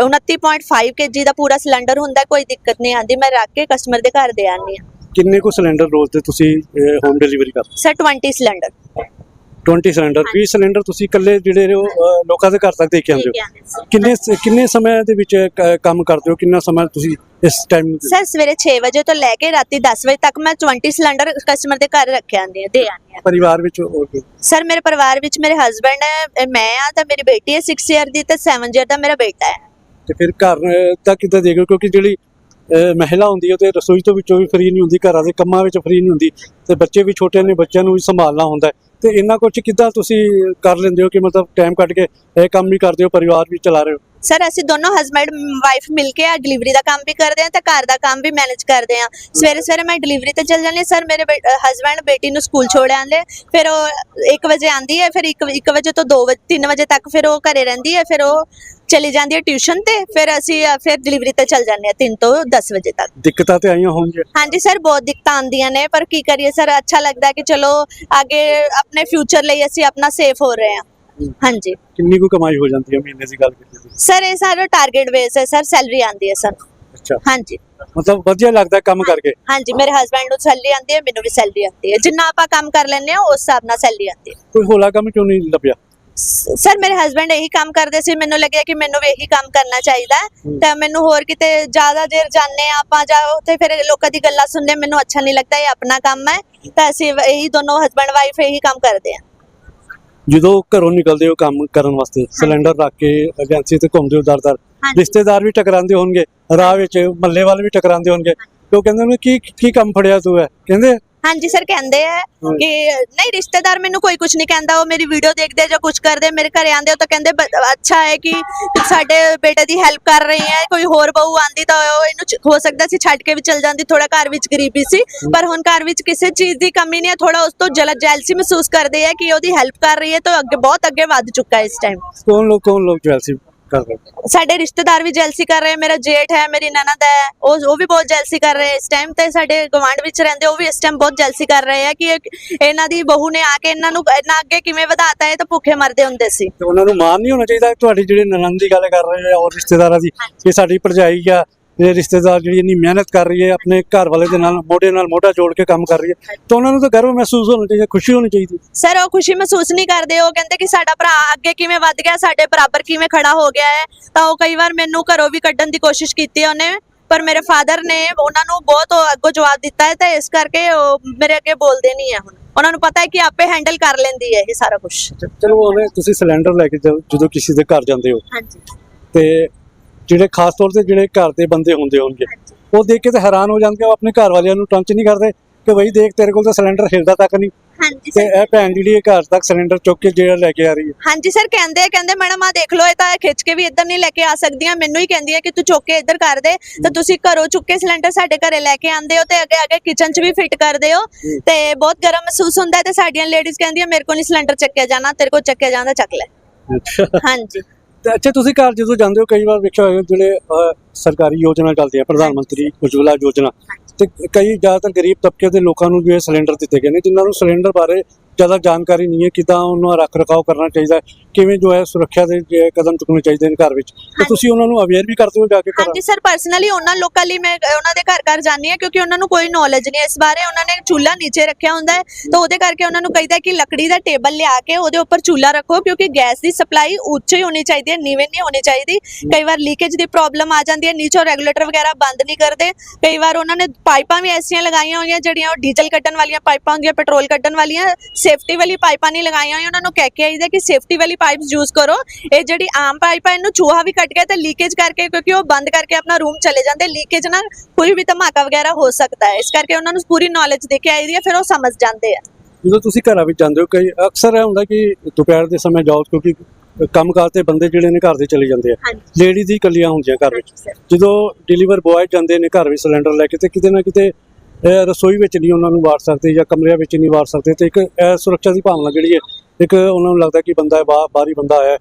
29.5 ਕੇਜੀ ਦਾ ਪੂਰਾ ਸਿਲੰਡਰ ਹੁੰਦਾ ਹੈ, ਕੋਈ ਦਿੱਕਤ ਨਹੀਂ ਆਂਦੀ ਮੈਂ ਰੱਖ ਕੇ ਕਸਟਮਰ ਦੇ ਘਰ ਦੇ ਆਉਂਦੀ ਆ ਕਿੰਨੇ ਕੁ ਸਿਲੰਡਰ ਰੋਜ਼ ਦੇ ਤੁਸੀਂ ਹੋਮ ਡਿਲੀਵਰੀ ਕਰਦੇ ਸਰ 20 ਸਿਲੰਡਰ। 20 ਸਿਲੰਡਰ 20 ਸਿਲੰਡਰ ਤੁਸੀਂ ਇਕੱਲੇ ਜਿਹੜੇ ਨੇ ਉਹ ਲੋਕਾਂ ਦੇ ਘਰ ਤੱਕ ਦੇ ਕੇ ਆਉਂਦੇ ਹੋ। ਕਿੰਨੇ ਕਿੰਨੇ ਸਮੇਂ ਦੇ ਵਿੱਚ ਕੰਮ ਕਰਦੇ ਹੋ? ਕਿੰਨਾ ਸਮਾਂ ਤੁਸੀਂ ਇਸ ਟਾਈਮ ਸਰ ਸਵੇਰੇ 6 ਵਜੇ ਤੋਂ ਲੈ ਕੇ ਰਾਤੀ 10 ਵਜੇ ਤੱਕ ਮੈਂ 20 ਸਿਲੰਡਰ ਕਸਟਮਰ ਦੇ ਘਰ ਰੱਖੇ ਆਂਦੇ ਆ ਦੇ ਆਂਦੇ ਆ ਪਰਿਵਾਰ ਵਿੱਚ ਹੋਰ ਕੋਈ? ਸਰ ਮੇਰੇ ਪਰਿਵਾਰ ਵਿੱਚ ਮੇਰੇ ਹਸਬੰਡ ਹੈ ਮੈਂ ਆ ਤਾਂ ਮੇਰੀ ਬੇਟੀ ਹੈ 6 ਇਅਰ ਦੀ ਤੇ 7 ਇਅਰ ਦਾ ਮੇਰਾ ਬੇਟਾ ਹੈ। ਤੇ ਫਿਰ ਘਰ ਤਾਂ ਕਿੱਦਾਂ ਦੇਖੋ ਕਿਉਂਕਿ ਜਿਹੜੀ ਮਹਿਲਾ ਹੁੰਦੀ ਹੈ ਤੇ ਰਸੋਈ ਤੋਂ ਵਿੱਚੋਂ ਵੀ ਫਰੀ ਨਹੀਂ ਹੁੰਦੀ ਘਰਾਂ ਦੇ ਕੰਮਾਂ ਵਿੱਚ ਫਰੀ ਨਹੀਂ ਹੁੰਦੀ। ਤੇ ਬੱਚੇ ਵੀ ਛੋਟੇ ਨੇ ਬੱਚਿਆਂ ਨੂੰ ਵੀ ਸੰਭਾਲਣਾ ਹੁੰਦਾ ਹੈ। ਤੇ ਇੰਨਾ ਕੁਝ ਕਿੱਦਾਂ ਤੁਸੀਂ ਕਰ ਲੈਂਦੇ ਹੋ ਕਿ ਮਤਲਬ ਟਾਈਮ ਕੱਢ ਕੇ ਇਹ ਕੰਮ ਵੀ ਕਰਦੇ ਹੋ ਪਰਿਵਾਰ ਵੀ ਚਲਾ ਰਹੇ ਹੋ? ਸਰ ਅਸੀਂ ਦੋਨੋਂ ਹਸਬੰਡ ਵਾਈਫ ਮਿਲ ਕੇ ਆ ਡਿਲੀਵਰੀ ਦਾ ਕੰਮ ਵੀ ਕਰਦੇ ਆ ਤੇ ਘਰ ਦਾ ਕੰਮ ਵੀ ਮੈਨੇਜ ਕਰਦੇ ਆ। ਸਵੇਰੇ ਸਵੇਰੇ ਮੈਂ ਡਿਲੀਵਰੀ ਤੇ ਚਲ ਜਾਂਦੀ ਸਰ ਮੇਰੇ ਹਸਬੰਡ ਬੇਟੀ ਨੂੰ ਸਕੂਲ ਛੋੜ ਆਂਦੇ ਫਿਰ ਉਹ 1 ਵਜੇ ਆਂਦੀ ਹੈ ਫਿਰ 1 1 ਵਜੇ ਤੋਂ 2 ਵਜੇ 3 ਵਜੇ ਤੱਕ ਫਿਰ ਉਹ ਘਰੇ ਰਹਿੰਦੀ ਹੈ ਫਿਰ ਉਹ ਚਲੀ ਜਾਂਦੀ ਹੈ ਟਿਊਸ਼ਨ ਤੇ ਫਿਰ ਅਸੀਂ ਫਿਰ ਡਿਲੀਵਰੀ ਤੇ ਚਲ ਜਾਂਦੇ ਆ 3 ਤੋਂ 10 ਵਜੇ ਤੱਕ। ਦਿੱਕਤਾਂ ਤੇ ਆਈਆਂ ਹੋਣਗੀਆਂ? ਹਾਂਜੀ ਸਰ ਬਹੁਤ ਦਿੱਕਤਾਂ ਆਉਂਦੀਆਂ ਨੇ ਪਰ ਕੀ ਕਰੀਏ ਸਰ ਅੱਛਾ ਲੱਗਦਾ ਕਿ ਚਲੋ ਅੱਗੇ ਆਪਣੇ ਫਿਊਚਰ ਲਈ ਅਸੀਂ ਆਪਣਾ ਸੇਫ ਹੋ ਰਹੇ ਹਾਂ। ਹਾਂਜੀ। ਕਿੰਨੀ ਕੁ ਕਮਾਈ ਹੋ ਜਾਂਦੀ ਹੈ ਮਹੀਨੇ ਦੀ ਗੱਲ ਕੀਤੀ ਸਰ ਇਹ ਸਾਰਾ ਟਾਰਗੇਟ ਬੇਸ ਹੈ ਸਰ ਸੈਲਰੀ ਆਉਂਦੀ ਹੈ ਸਰ ਅੱਛਾ। ਹਾਂਜੀ। ਮਤਲਬ ਵਧੀਆ ਲੱਗਦਾ ਕੰਮ ਕਰਕੇ? ਹਾਂਜੀ ਮੇਰੇ ਹਸਬੰਡ ਨੂੰ ਸੈਲਰੀ ਆਉਂਦੀ ਹੈ ਮੈਨੂੰ ਵੀ ਸੈਲਰੀ ਆਉਂਦੀ ਹੈ। ਜਿੰਨਾ ਆਪਾਂ ਕੰਮ ਕਰ ਲੈਂਦੇ ਹਾਂ ਉਸ ਹਿਸਾਬ ਨਾਲ ਸੈਲਰੀ ਆਉਂਦੀ ਹੈ। ਕੋਈ ਹੋਲਾ ਕੰਮ ਕਿਉਂ ਨਹੀਂ ਲੱਭਿਆ? ਸਰ ਮੇਰੇ ਹਸਬੰਡ ਇਹੀ ਕੰਮ ਕਰਦੇ ਸੀ ਮੈਨੂੰ ਲੱਗਿਆ ਕਿ ਮੈਨੂੰ ਵੀ ਇਹੀ ਕੰਮ ਕਰਨਾ ਚਾਹੀਦਾ। ਤਾਂ ਮੈਨੂੰ ਹੋਰ ਕਿਤੇ ਜ਼ਿਆਦਾ ਦੇਰ ਹਾਂ ਆਪਾਂ ਜਾ ਉੱਥੇ ਫਿਰ ਲੋਕਾਂ ਦੀ ਗੱਲਾਂ ਸੁਣਨੇ ਮੈਨੂੰ ਅੱਛਾ ਨਹੀਂ ਲੱਗਦਾ ਇਹ ਆਪਣਾ ਕੰਮ ਹੈ। ਤਾਂ ਅਸੀਂ ਇਹੀ ਦੋਨੋਂ ਹਸਬੰਡ ਵਾਈਫ ਇਹੀ ਕੰਮ ਕਰਦੇ ਹਾਂ। ਜਦੋਂ ਘਰੋਂ ਨਿਕਲਦੇ ਹੋ ਕੰਮ ਕਰਨ ਵਾਸਤੇ ਸਿਲੰਡਰ ਰੱਖ ਕੇ ਏਜੰਸੀ ਤੇ ਘੁੰਮਦੇ ਹੋ ਦਰ ਦਰ ਹਾਂਜੀ। ਰਿਸ਼ਤੇਦਾਰ ਵੀ ਟਕਰਾਉਂਦੇ ਹੋਣਗੇ ਰਾਹ ਵਿੱਚ ਮੱਲੇ ਵਾਲੇ ਵੀ ਟਕਰਾਉਂਦੇ ਹੋਣਗੇ ਉਹ ਕਹਿੰਦੇ ਨੇ ਕੀ ਕੀ ਕੰਮ ਫੜਿਆ ਤੂੰ ਹੈ ਕਹਿੰਦੇ ਹਾਂਜੀ ਸਰ ਕਹਿੰਦੇ ਆ। ਕਿ ਨਹੀਂ ਰਿਸ਼ਤੇਦਾਰ ਮੈਨੂੰ ਕੋਈ ਕੁਝ ਨਹੀਂ ਕਹਿੰਦਾ ਉਹ ਮੇਰੀ ਵੀਡੀਓ ਦੇਖਦੇ ਜਾਂ ਕੁਝ ਕਰਦੇ ਮੇਰੇ ਘਰੇ ਆਂਦੇ ਹੋ ਤਾਂ ਕਹਿੰਦੇ ਬ- ਅੱਛਾ ਹੈ ਕਿ ਸਾਡੇ ਬੇਟੇ ਦੀ ਹੈਲਪ ਕਰ ਰਹੀ ਹੈ ਕੋਈ ਹੋਰ ਬਹੂ ਆਂਦੀ ਤਾਂ ਉਹ ਇਹਨੂੰ ਚ- ਹੋ ਸਕਦਾ ਸੀ ਛੱਡ ਕੇ ਵੀ ਚਲ ਜਾਂਦੀ ਥੋੜਾ ਘਰ ਵਿੱਚ ਗਰੀਬੀ ਸੀ ਪਰ ਹੁਣ ਘਰ ਵਿੱਚ ਕਿਸੇ ਚੀਜ਼ ਦੀ ਕਮੀ ਨਹੀਂ ਹੈ ਥੋੜਾ ਉਸ ਤੋਂ ਜਲਦ ਜੈਲਸੀ ਮਹਿਸੂਸ ਕਰਦੇ ਆ ਕਿ ਉਹਦੀ ਹੈਲਪ ਕਰ ਰਹੀ ਹੈ ਤਾਂ ਅੱਗੇ ਬਹੁਤ ਅੱਗੇ ਵੱਧ ਚੁੱਕਾ ਹੈ ਇਸ ਟਾਈਮ ਕੌਣ ਲੋਕ ਕੌਣ ਲੋਕ ਜੈਲਸੀ ਕਰ ਰਹੇ ਸਾਡੇ ਰਿਸ਼ਤੇਦਾਰ ਵੀ ਜੈਲਸੀ ਕਰ ਰਹੇ ਮੇਰਾ ਜੇਠ ਹੈ ਮੇਰੀ ਨਨਦ ਹੈ ਉਹ ਉਹ ਵੀ ਬਹੁਤ ਜੈਲਸੀ ਕਰ ਰਹੇ ਇਸ ਟਾਈਮ ਤੇ ਸਾਡੇ ਗਵਾਂਢ ਵਿੱਚ ਰਹਿੰਦੇ ਉਹ ਵੀ ਇਸ ਟਾਈਮ ਬਹੁਤ ਜੈਲਸੀ ਕਰ ਰਹੇ ਆ ਕਿ ਇਹ- ਇਹਨਾਂ ਦੀ ਬਹੂ ਨੇ ਆ ਕੇ ਇਹਨਾਂ ਨੂੰ ਇੰਨਾ ਅੱਗੇ ਕਿਵੇਂ ਵਧਾਤਾ ਹੈ ਤਾਂ ਭੁੱਖੇ ਮਰਦੇ ਹੁੰਦੇ ਸੀ। ਤੇ ਉਹਨਾਂ ਨੂੰ ਮਾਣ ਨਹੀਂ ਹੋਣਾ ਚਾਹੀਦਾ ਤੁਹਾਡੀ ਜਿਹੜੇ ਨਨਨ ਦੀ ਗੱਲ ਕਰ ਰਹੇ ਆ ਔਰ ਰਿਸ਼ਤੇਦਾਰਾਂ ਦੀ ਕਿ ਸਾਡੀ ਭਰਜਾਈ ਆ ਇਹ ਰਿਸ਼ਤੇਦਾਰ ਜਿਹੜੀ ਇੰਨੀ ਮਿਹਨਤ ਕਰ ਰਹੀ ਹੈ ਆਪਣੇ ਘਰ ਵਾਲੇ ਦੇ ਨਾਲ ਮੋਢੇ ਨਾਲ ਮੋਢਾ ਜੋੜ ਕੇ ਕੰਮ ਕਰ ਰਹੀ ਹੈ ਤਾਂ ਉਹਨਾਂ ਨੂੰ ਤਾਂ ਗਰਵ ਮਹਿਸੂਸ ਹੋਣਾ ਚਾਹੀਦਾ ਖੁਸ਼ੀ ਹੋਣੀ ਚਾਹੀਦੀ। ਸਰ ਉਹ ਖੁਸ਼ੀ ਮਹਿਸੂਸ ਨਹੀਂ ਕਰਦੇ ਉਹ ਕਹਿੰਦੇ ਕਿ ਸਾਡਾ ਭਰਾ ਅੱਗੇ ਕਿਵੇਂ ਵੱਧ ਗਿਆ ਸਾਡੇ ਬਰਾਬਰ ਕਿਵੇਂ ਖੜਾ ਹੋ ਗਿਆ ਹੈ ਤਾਂ ਉਹ ਕਈ ਵਾਰ ਮੈਨੂੰ ਘਰੋਂ ਵੀ ਕੱਢਣ ਦੀ ਕੋਸ਼ਿਸ਼ ਕੀਤੀ ਹੈ ਉਹਨੇ ਪਰ ਮੇਰੇ ਫਾਦਰ ਨੇ ਉਹਨਾਂ ਨੂੰ ਬਹੁਤ ਅੱਗੋਂ ਜਵਾਬ ਦਿੱਤਾ ਹੈ ਤਾਂ ਇਸ ਕਰਕੇ ਉਹ ਮੇਰੇ ਅੱਗੇ ਬੋਲਦੇ ਨਹੀਂ ਹੈ ਹੁਣ। ਉਹਨਾਂ ਨੂੰ ਪਤਾ ਹੈ ਕਿ ਆਪੇ ਹੈਂਡਲ ਕਰ ਲੈਂਦੀ ਹੈ ਇਹ ਸਾਰਾ ਕੁਝ ਚਲੋ ਉਹਨੇ ਤੁਸੀਂ ਸਿਲੰਡਰ ਲੈ ਕੇ ਜਦੋਂ ਕਿਸੇ ਦੇ ਘਰ ਜਾਂਦੇ ਹੋ। ਹਾਂਜੀ। ਤੇ ਜਿਹੜੇ ਖਾਸ ਤੌਰ ਤੇ ਜਿਹੜੇ ਘਰ ਦੇ ਬੰਦੇ ਹੁੰਦੇ ਹੋਣਗੇ ਉਹ ਦੇਖ ਕੇ ਤਾਂ ਹੈਰਾਨ ਹੋ ਜਾਂਦੇ ਉਹ ਆਪਣੇ ਘਰ ਵਾਲਿਆਂ ਨੂੰ ਟੰਚ ਨਹੀਂ ਕਰਦੇ ਕਿ ਬਈ ਦੇਖ ਤੇਰੇ ਕੋਲ ਤਾਂ ਸਿਲੰਡਰ ਹਿਲਦਾ ਤੱਕ ਨਹੀਂ ਹਾਂਜੀ ਤੇ ਇਹ ਭੈਣ ਜਿਹੜੀ ਇਹ ਘਰ ਤੱਕ ਸਿਲੰਡਰ ਚੁੱਕ ਕੇ ਜਿਹੜਾ ਲੈ ਕੇ ਆ ਰਹੀ ਹੈ। ਹਾਂਜੀ ਸਰ ਕਹਿੰਦੇ ਆ ਕਹਿੰਦੇ ਮੈਡਮ ਆ ਦੇਖ ਲਓ ਇਹ ਤਾਂ ਖਿੱਚ ਕੇ ਵੀ ਇੱਧਰ ਨਹੀਂ ਲੈ ਕੇ ਆ ਸਕਦੀਆਂ ਮੈਨੂੰ ਹੀ ਕਹਿੰਦੀ ਹੈ ਕਿ ਤੂੰ ਚੁੱਕ ਕੇ ਇੱਧਰ ਕਰ ਦੇ ਤਾਂ ਤੁਸੀਂ ਘਰੋਂ ਚੁੱਕ ਕੇ ਸਿਲੰਡਰ ਸਾਡੇ ਘਰੇ ਲੈ ਕੇ ਆਂਦੇ ਹੋ ਤੇ ਅੱਗੇ ਅੱਗੇ ਕਿਚਨ 'ਚ ਵੀ ਫਿੱਟ ਕਰਦੇ ਹੋ। ਤੇ ਬਹੁਤ ਗਰਮ ਮਹਿਸੂਸ ਹੁੰਦਾ ਤੇ ਸਾਡੀਆਂ ਲੇਡੀਜ਼ ਕਹਿੰਦੀਆਂ ਮੇਰੇ ਕੋਲ ਨਹੀਂ ਸਿਲੰਡਰ ਚੱਕਿਆ ਜਾਣਾ ਤੇਰੇ ਕੋਲ ਚੱਕਿਆ ਜਾਂਦਾ ਚੱਕ ਲੈ। ਹਾਂਜੀ। ਤੇ ਅੱਛਾ ਤੁਸੀਂ ਘਰ ਜਦੋਂ ਜਾਂਦੇ ਹੋ ਕਈ ਵਾਰ ਵੇਖਿਆ ਹੋਵੇਗਾ ਜਿਹੜੇ ਸਰਕਾਰੀ ਯੋਜਨਾ ਚੱਲਦੀਆਂ ਪ੍ਰਧਾਨ ਮੰਤਰੀ ਉਜਵਲਾ ਯੋਜਨਾ। ਤੇ ਕਈ ਜ਼ਿਆਦਾਤਰ ਗਰੀਬ ਤਬਕੇ ਦੇ ਲੋਕਾਂ ਨੂੰ ਜੋ ਇਹ ਸਿਲੰਡਰ ਦਿੱਤੇ ਗਏ ਨੇ ਜਿਨ੍ਹਾਂ ਨੂੰ ਸਿਲੰਡਰ ਬਾਰੇ ਜ਼ਿਆਦਾ ਜਾਣਕਾਰੀ ਨਹੀਂ ਹੈ ਕਿਦਾਂ ਉਹਨਾਂ ਦਾ ਰੱਖ ਰਖਾਵ ਕਰਨਾ ਚਾਹੀਦਾ ਹੈ, ਕਿਵੇਂ ਜੋ ਹੈ ਸੁਰੱਖਿਆ ਦੇ ਜੇ ਕਦਮ ਚੁੱਕਣੇ ਚਾਹੀਦੇ ਨੇ ਘਰ ਵਿੱਚ? ਤੇ ਤੁਸੀਂ ਉਹਨਾਂ ਨੂੰ ਅਵੇਅਰ ਵੀ ਕਰਦੇ ਹੋ ਜਾ ਕੇ ਘਰ? ਹਾਂਜੀ ਸਰ ਪਰਸਨਲੀ ਉਹਨਾਂ ਲੋਕਾਂ ਲਈ ਮੈਂ ਉਹਨਾਂ ਦੇ ਘਰ ਘਰ ਜਾਂਦੀ ਹਾਂ ਕਿਉਂਕਿ ਉਹਨਾਂ ਨੂੰ ਕੋਈ ਨੌਲੇਜ ਨਹੀਂ ਇਸ ਬਾਰੇ ਉਹਨਾਂ ਨੇ ਚੁੱਲ੍ਹਾ ਨੀਚੇ ਰੱਖਿਆ ਹੁੰਦਾ ਹੈ। ਤਾਂ ਉਹਦੇ ਕਰਕੇ ਉਹਨਾਂ ਨੂੰ ਕਹੀਦਾ ਕਿ ਲੱਕੜੀ ਦਾ ਟੇਬਲ ਲਿਆ ਕੇ ਉਹਦੇ ਉੱਪਰ ਚੁੱਲ੍ਹਾ ਰੱਖੋ ਕਿਉਂਕਿ ਗੈਸ ਦੀ ਸਪਲਾਈ ਉੱਚੀ ਹੋਣੀ ਚਾਹੀਦੀ ਹੈ ਨੀਵੇਂ ਨਹੀਂ ਹੋਣੀ ਚਾਹੀਦੀ। ਕਈ ਵਾਰ ਲੀਕੇਜ ਦੀ ਪ੍ਰੋਬਲਮ ਆ ਜਾਂਦੀ ਹੈ ਨੀਚੋਂ ਰੈਗੂਲੇਟਰ ਵਗੈਰਾ ਬੰਦ ਨਹੀਂ ਕਰਦੇ। ਕਈ ਵਾਰ ਉਹਨਾਂ ਨੇ ਪਾਈਪਾਂ ਵੀ ਐਸੀਆਂ ਲਗਾਈਆਂ ਹੋਈਆਂ ਜਿਹੜੀਆਂ ਉਹ ਡੀਜ਼ਲ ਕੱਢਣ ਵਾਲੀਆਂ ਪਾਈਪਾਂ ਹੁੰਦੀਆਂ ਪੈਟਰੋਲ ਕੱਢਣ ਵਾਲੀਆਂ ਸੇਫਟੀ ਵਾਲੀ ਪਾਈਪਾਂ ਨਹੀਂ ਲਗਾਈਆਂ ਹੋਈਆਂ। ਉਹਨਾਂ ਨੂੰ ਕਹਿ ਕੇ ਆਈਦਾ ਕਿ ਸੇਫਟੀ ਵਾਲੀ ਪਾਈਪਸ ਯੂਜ਼ ਕਰੋ। ਇਹ ਜਿਹੜੀ ਆਮ ਪਾਈਪ ਹੈ ਇਹਨੂੰ ਚੂਹਾ ਵੀ ਕੱਟ ਗਿਆ ਤੇ ਲੀਕੇਜ ਕਰਕੇ ਕਿਉਂਕਿ ਉਹ ਬੰਦ ਕਰਕੇ ਆਪਣਾ ਰੂਮ ਚਲੇ ਜਾਂਦੇ। ਲੀਕੇਜ ਨਾਲ ਕੋਈ ਵੀ ਧਮਾਕਾ ਵਗੈਰਾ ਹੋ ਸਕਦਾ ਹੈ। ਇਸ ਕਰਕੇ ਉਹਨਾਂ ਨੂੰ ਪੂਰੀ ਨੌਲੇਜ ਦੇ ਕੇ ਆਈਦੀ ਹੈ ਫਿਰ ਉਹ ਸਮਝ ਜਾਂਦੇ ਆ। ਜਦੋਂ ਤੁਸੀਂ ਘਰਾਂ ਵਿੱਚ ਜਾਂਦੇ ਹੋ ਕਈ ਅਕਸਰ ਇਹ ਹੁੰਦਾ ਕਿ ਦੁਪਹਿਰ ਦੇ ਸਮੇਂ ਜਾਓ ਕਿਉਂਕਿ ਕੰਮਕਾਰ ਤੇ ਬੰਦੇ ਜਿਹੜੇ ਨੇ ਘਰ ਦੇ ਚਲੇ ਜਾਂਦੇ ਆ। ਲੇਡੀਜ਼ ਹੀ ਇਕੱਲੀਆਂ ਹੁੰਦੀਆਂ ਘਰ ਵਿੱਚ। ਜਦੋਂ ਡਿਲੀਵਰ ਬॉय ਜਾਂਦੇ ਨੇ ਘਰ ਵਿੱਚ ਸਿਲੰਡਰ ਲੈ ਕੇ ਤੇ ਕਿਤੇ ਨਾ ਕਿਤੇ ਰਸੋਈ ਵਿੱਚ ਨਹੀਂ ਉਹਨਾਂ ਨੂੰ ਵਾੜ ਸਕਦੇ ਜਾਂ ਕਮਰਿਆਂ ਵਿੱਚ ਨਹੀਂ ਵਾੜ ਸਕਦੇ। ਤੇ ਇੱਕ ਸੁਰੱਖਿਆ ਦੀ ਭਾਵਨਾ ਜਿਹੜੀ ਹੈ ਇੱਕ ਉਹਨਾਂ ਨੂੰ ਲੱਗਦਾ ਕਿ ਬੰਦਾ ਹੈ ਬਾਹਰ ਬਾਹਰੀ ਬੰਦਾ ਆਇਆ।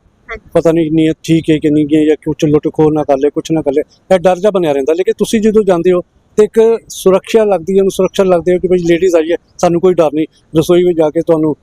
ਪਤਾ ਨਹੀਂ ਨੀਅਤ ਠੀਕ ਹੈ ਕਿ ਨਹੀਂ ਹੈ ਜਾਂ ਕੁਛ ਲੁੱਟ ਖੋਹ ਨਾ ਕਰ ਲੇ ਕੁਛ ਨਾ ਕਰ ਲੇ। ਇਹ ਡਰ ਜਾ ਬਣਿਆ ਰਹਿੰਦਾ। ਲੇਕਿਨ ਤੁਸੀਂ ਜਦੋਂ ਜਾਂਦੇ ਹੋ ਤੇ ਇੱਕ ਸੁਰੱਖਿਆ ਲੱਗਦੀ ਹੈ ਉਹਨੂੰ ਸੁਰੱਖਿਆ ਲੱਗਦੀ ਹੈ ਕਿ ਭਾਈ ਲੇਡੀਜ਼ ਆਈ ਹੈ ਸਾਨੂੰ ਕੋਈ ਡਰ ਨਹੀਂ। ਰਸੋਈ ਵਿੱਚ ਜਾ ਕੇ ਤੁਹਾਨੂੰ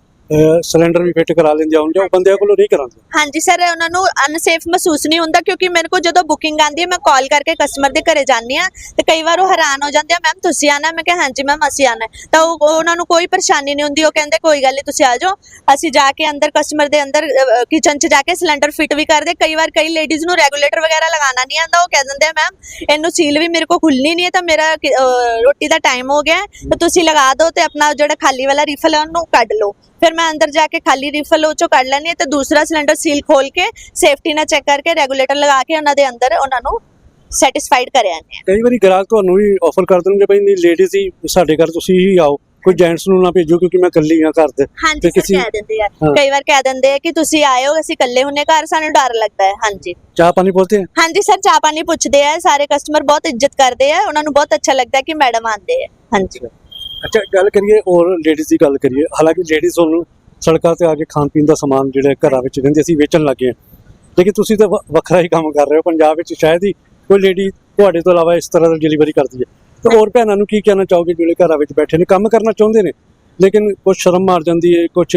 ਸਿਲੰਡਰ ਵੀ ਫਿੱਟ ਕਰਾ ਲੈਂਦੇ ਹੋਣਗੇ ਉਹ ਬੰਦਿਆਂ ਕੋਲੋਂ ਨਹੀਂ ਕਰਾਉਂਦੇ। ਹਾਂਜੀ ਸਰ, ਉਹਨਾਂ ਨੂੰ ਅਨਸੇਫ ਮਹਿਸੂਸ ਨਹੀਂ ਹੁੰਦਾ ਕਿਉਂਕਿ ਮੇਰੇ ਕੋਲ ਜਦੋਂ ਬੁਕਿੰਗ ਆਂਦੀ ਹੈ, ਮੈਂ ਕਾਲ ਕਰਕੇ ਕਸਟਮਰ ਦੇ ਘਰੇ ਜਾਂਦੀ ਆ ਤੇ ਕਈ ਵਾਰ ਉਹ ਹੈਰਾਨ ਹੋ ਜਾਂਦੇ ਆ ਮੈਮ ਤੁਸੀਂ ਆਣਾ ਮੈਂ ਕਿਹਾ, ਹਾਂਜੀ ਮੈਮ ਅਸੀਂ ਆਣਾ ਤਾਂ ਉਹ ਉਹਨਾਂ ਨੂੰ ਕੋਈ ਪਰੇਸ਼ਾਨੀ ਨਹੀਂ ਹੁੰਦੀ, ਉਹ ਕਹਿੰਦੇ, ਕੋਈ ਗੱਲ ਨਹੀਂ, ਤੁਸੀਂ ਆ ਜਾਓ। ਅਸੀਂ ਜਾ ਕੇ ਅੰਦਰ ਕਸਟਮਰ ਦੇ ਅੰਦਰ ਕਿਚਨ 'ਚ ਜਾ ਕੇ ਸਿਲੰਡਰ ਫਿੱਟ ਵੀ ਕਰਦੇ। ਕਈ ਵਾਰ ਕਈ ਲੇਡੀਜ਼ ਨੂੰ ਰੈਗੂਲੇਟਰ ਵਗੈਰਾ ਲਗਾਉਣਾ ਨਹੀਂ ਆਂਦਾ ਉਹ ਕਹਿ ਦਿੰਦੇ ਆ ਮੈਮ ਇਹਨੂੰ ਸੀਲ ਵੀ ਮੇਰੇ ਕੋਲ ਖੁੱਲਣੀ ਨਹੀਂ ਹੈ, ਤਾਂ ਮੇਰਾ ਰੋਟੀ ਦਾ ਟਾਈਮ ਹੋ ਗਿਆ ਤਾਂ ਤੁਸੀਂ ਲਗਾ ਦਿਓ ਤੇ ਆਪਣਾ ਜਿਹੜਾ ਖਾਲੀ ਵਾਲਾ ਰੀਫਲ ਹੈ, ਉਹਨੂੰ ਕੱਢ ਲਓ। ਫਿਰ ਮੈਂ ਅੰਦਰ ਜਾ ਕੇ ਖਾਲੀ ਰੀਫਲ ਉਹ ਚੋਂ ਕੱਢ ਲੈਣੀ ਹੈ ਤੇ ਦੂਸਰਾ ਸਿਲੰਡਰ ਸੀਲ ਖੋਲ ਕੇ ਸੇਫਟੀ ਨਾਲ ਚੈੱਕ ਕਰਕੇ ਰੈਗੂਲੇਟਰ ਲਗਾ ਕੇ ਉਹਨਾਂ ਦੇ ਅੰਦਰ ਉਹਨਾਂ ਨੂੰ ਸੈਟੀਸਫਾਈਡ ਕਰਿਆ ਨੇ ਕਈ ਵਾਰੀ ਗ੍ਰਾਹਕ ਤੁਹਾਨੂੰ ਵੀ ਆਫਰ ਕਰ ਦੇਣਗੇ ਬਈ ਨਹੀਂ ਲੇਡੀਜ਼ ਹੀ ਸਾਡੇ ਘਰ ਤੁਸੀਂ ਹੀ ਆਓ ਕੋਈ ਜੈਂਟਸ ਨੂੰ ਨਾ ਭੇਜੋ ਕਿਉਂਕਿ ਮੈਂ ਇਕੱਲੀ ਹਾਂ ਘਰ ਦੇ। ਹਾਂਜੀ ਕਿਸੇ- ਕਹਿ ਦਿੰਦੇ ਆ। ਹਾਂ। ਕਈ ਵਾਰ ਕਹਿ ਦਿੰਦੇ ਆ ਕਿ ਤੁਸੀਂ ਆਇਓ ਅਸੀਂ ਇਕੱਲੇ ਹੁੰਨੇ ਘਰ ਸਾਨੂੰ ਡਰ ਲੱਗਦਾ ਹੈ। ਹਾਂਜੀ। ਚਾਹ ਪਾਣੀ ਹਾਂਜੀ ਸਰ ਚਾਹ ਪਾਣੀ ਪੁੱਛਦੇ ਆ। ਸਾਰੇ ਕਸਟਮਰ ਬਹੁਤ ਇੱਜ਼ਤ ਕਰਦੇ ਆ। ਉਹਨਾਂ ਨੂੰ ਬਹੁਤ ਅੱਛਾ ਲੱਗਦਾ ਹੈ ਕਿ ਮੈਡਮ ਆਂਦੇ ਆ। ਹਾਂਜੀ। ਅੱਛਾ, ਗੱਲ ਕਰੀਏ ਔਰ ਲੇਡੀਜ਼ ਦੀ ਗੱਲ ਕਰੀਏ, ਹਾਲਾਂਕਿ ਲੇਡੀਜ਼ ਹੁਣ ਸੜਕਾਂ ਤੇ ਆ ਕੇ ਖਾਣ ਪੀਣ ਦਾ ਸਮਾਨ ਜਿਹੜਾ ਘਰਾਂ ਵਿੱਚ ਰਹਿੰਦੇ ਅਸੀਂ ਵੇਚਣ ਲੱਗੇ ਹਾਂ। ਲੇਕਿਨ ਤੁਸੀਂ ਤਾਂ ਵੱਖਰਾ ਹੀ ਕੰਮ ਕਰ ਰਹੇ ਹੋ, ਪੰਜਾਬ ਵਿੱਚ ਸ਼ਾਇਦ ਹੀ ਕੋਈ ਲੇਡੀ ਤੁਹਾਡੇ ਤੋਂ ਇਲਾਵਾ ਇਸ ਤਰ੍ਹਾਂ ਦੀ ਡਿਲੀਵਰੀ ਕਰਦੀ ਹੈ। ਤੇ ਹੋਰ ਭੈਣਾਂ ਨੂੰ ਕੀ ਕਹਿਣਾ ਚਾਹੋਗੇ ਜਿਹੜੇ ਘਰਾਂ ਵਿੱਚ ਬੈਠੇ ਨੇ, ਕੰਮ ਕਰਨਾ ਚਾਹੁੰਦੇ ਨੇ, ਲੇਕਿਨ ਕੁਝ ਸ਼ਰਮ ਮਾਰ ਜਾਂਦੀ ਹੈ ਕੁਝ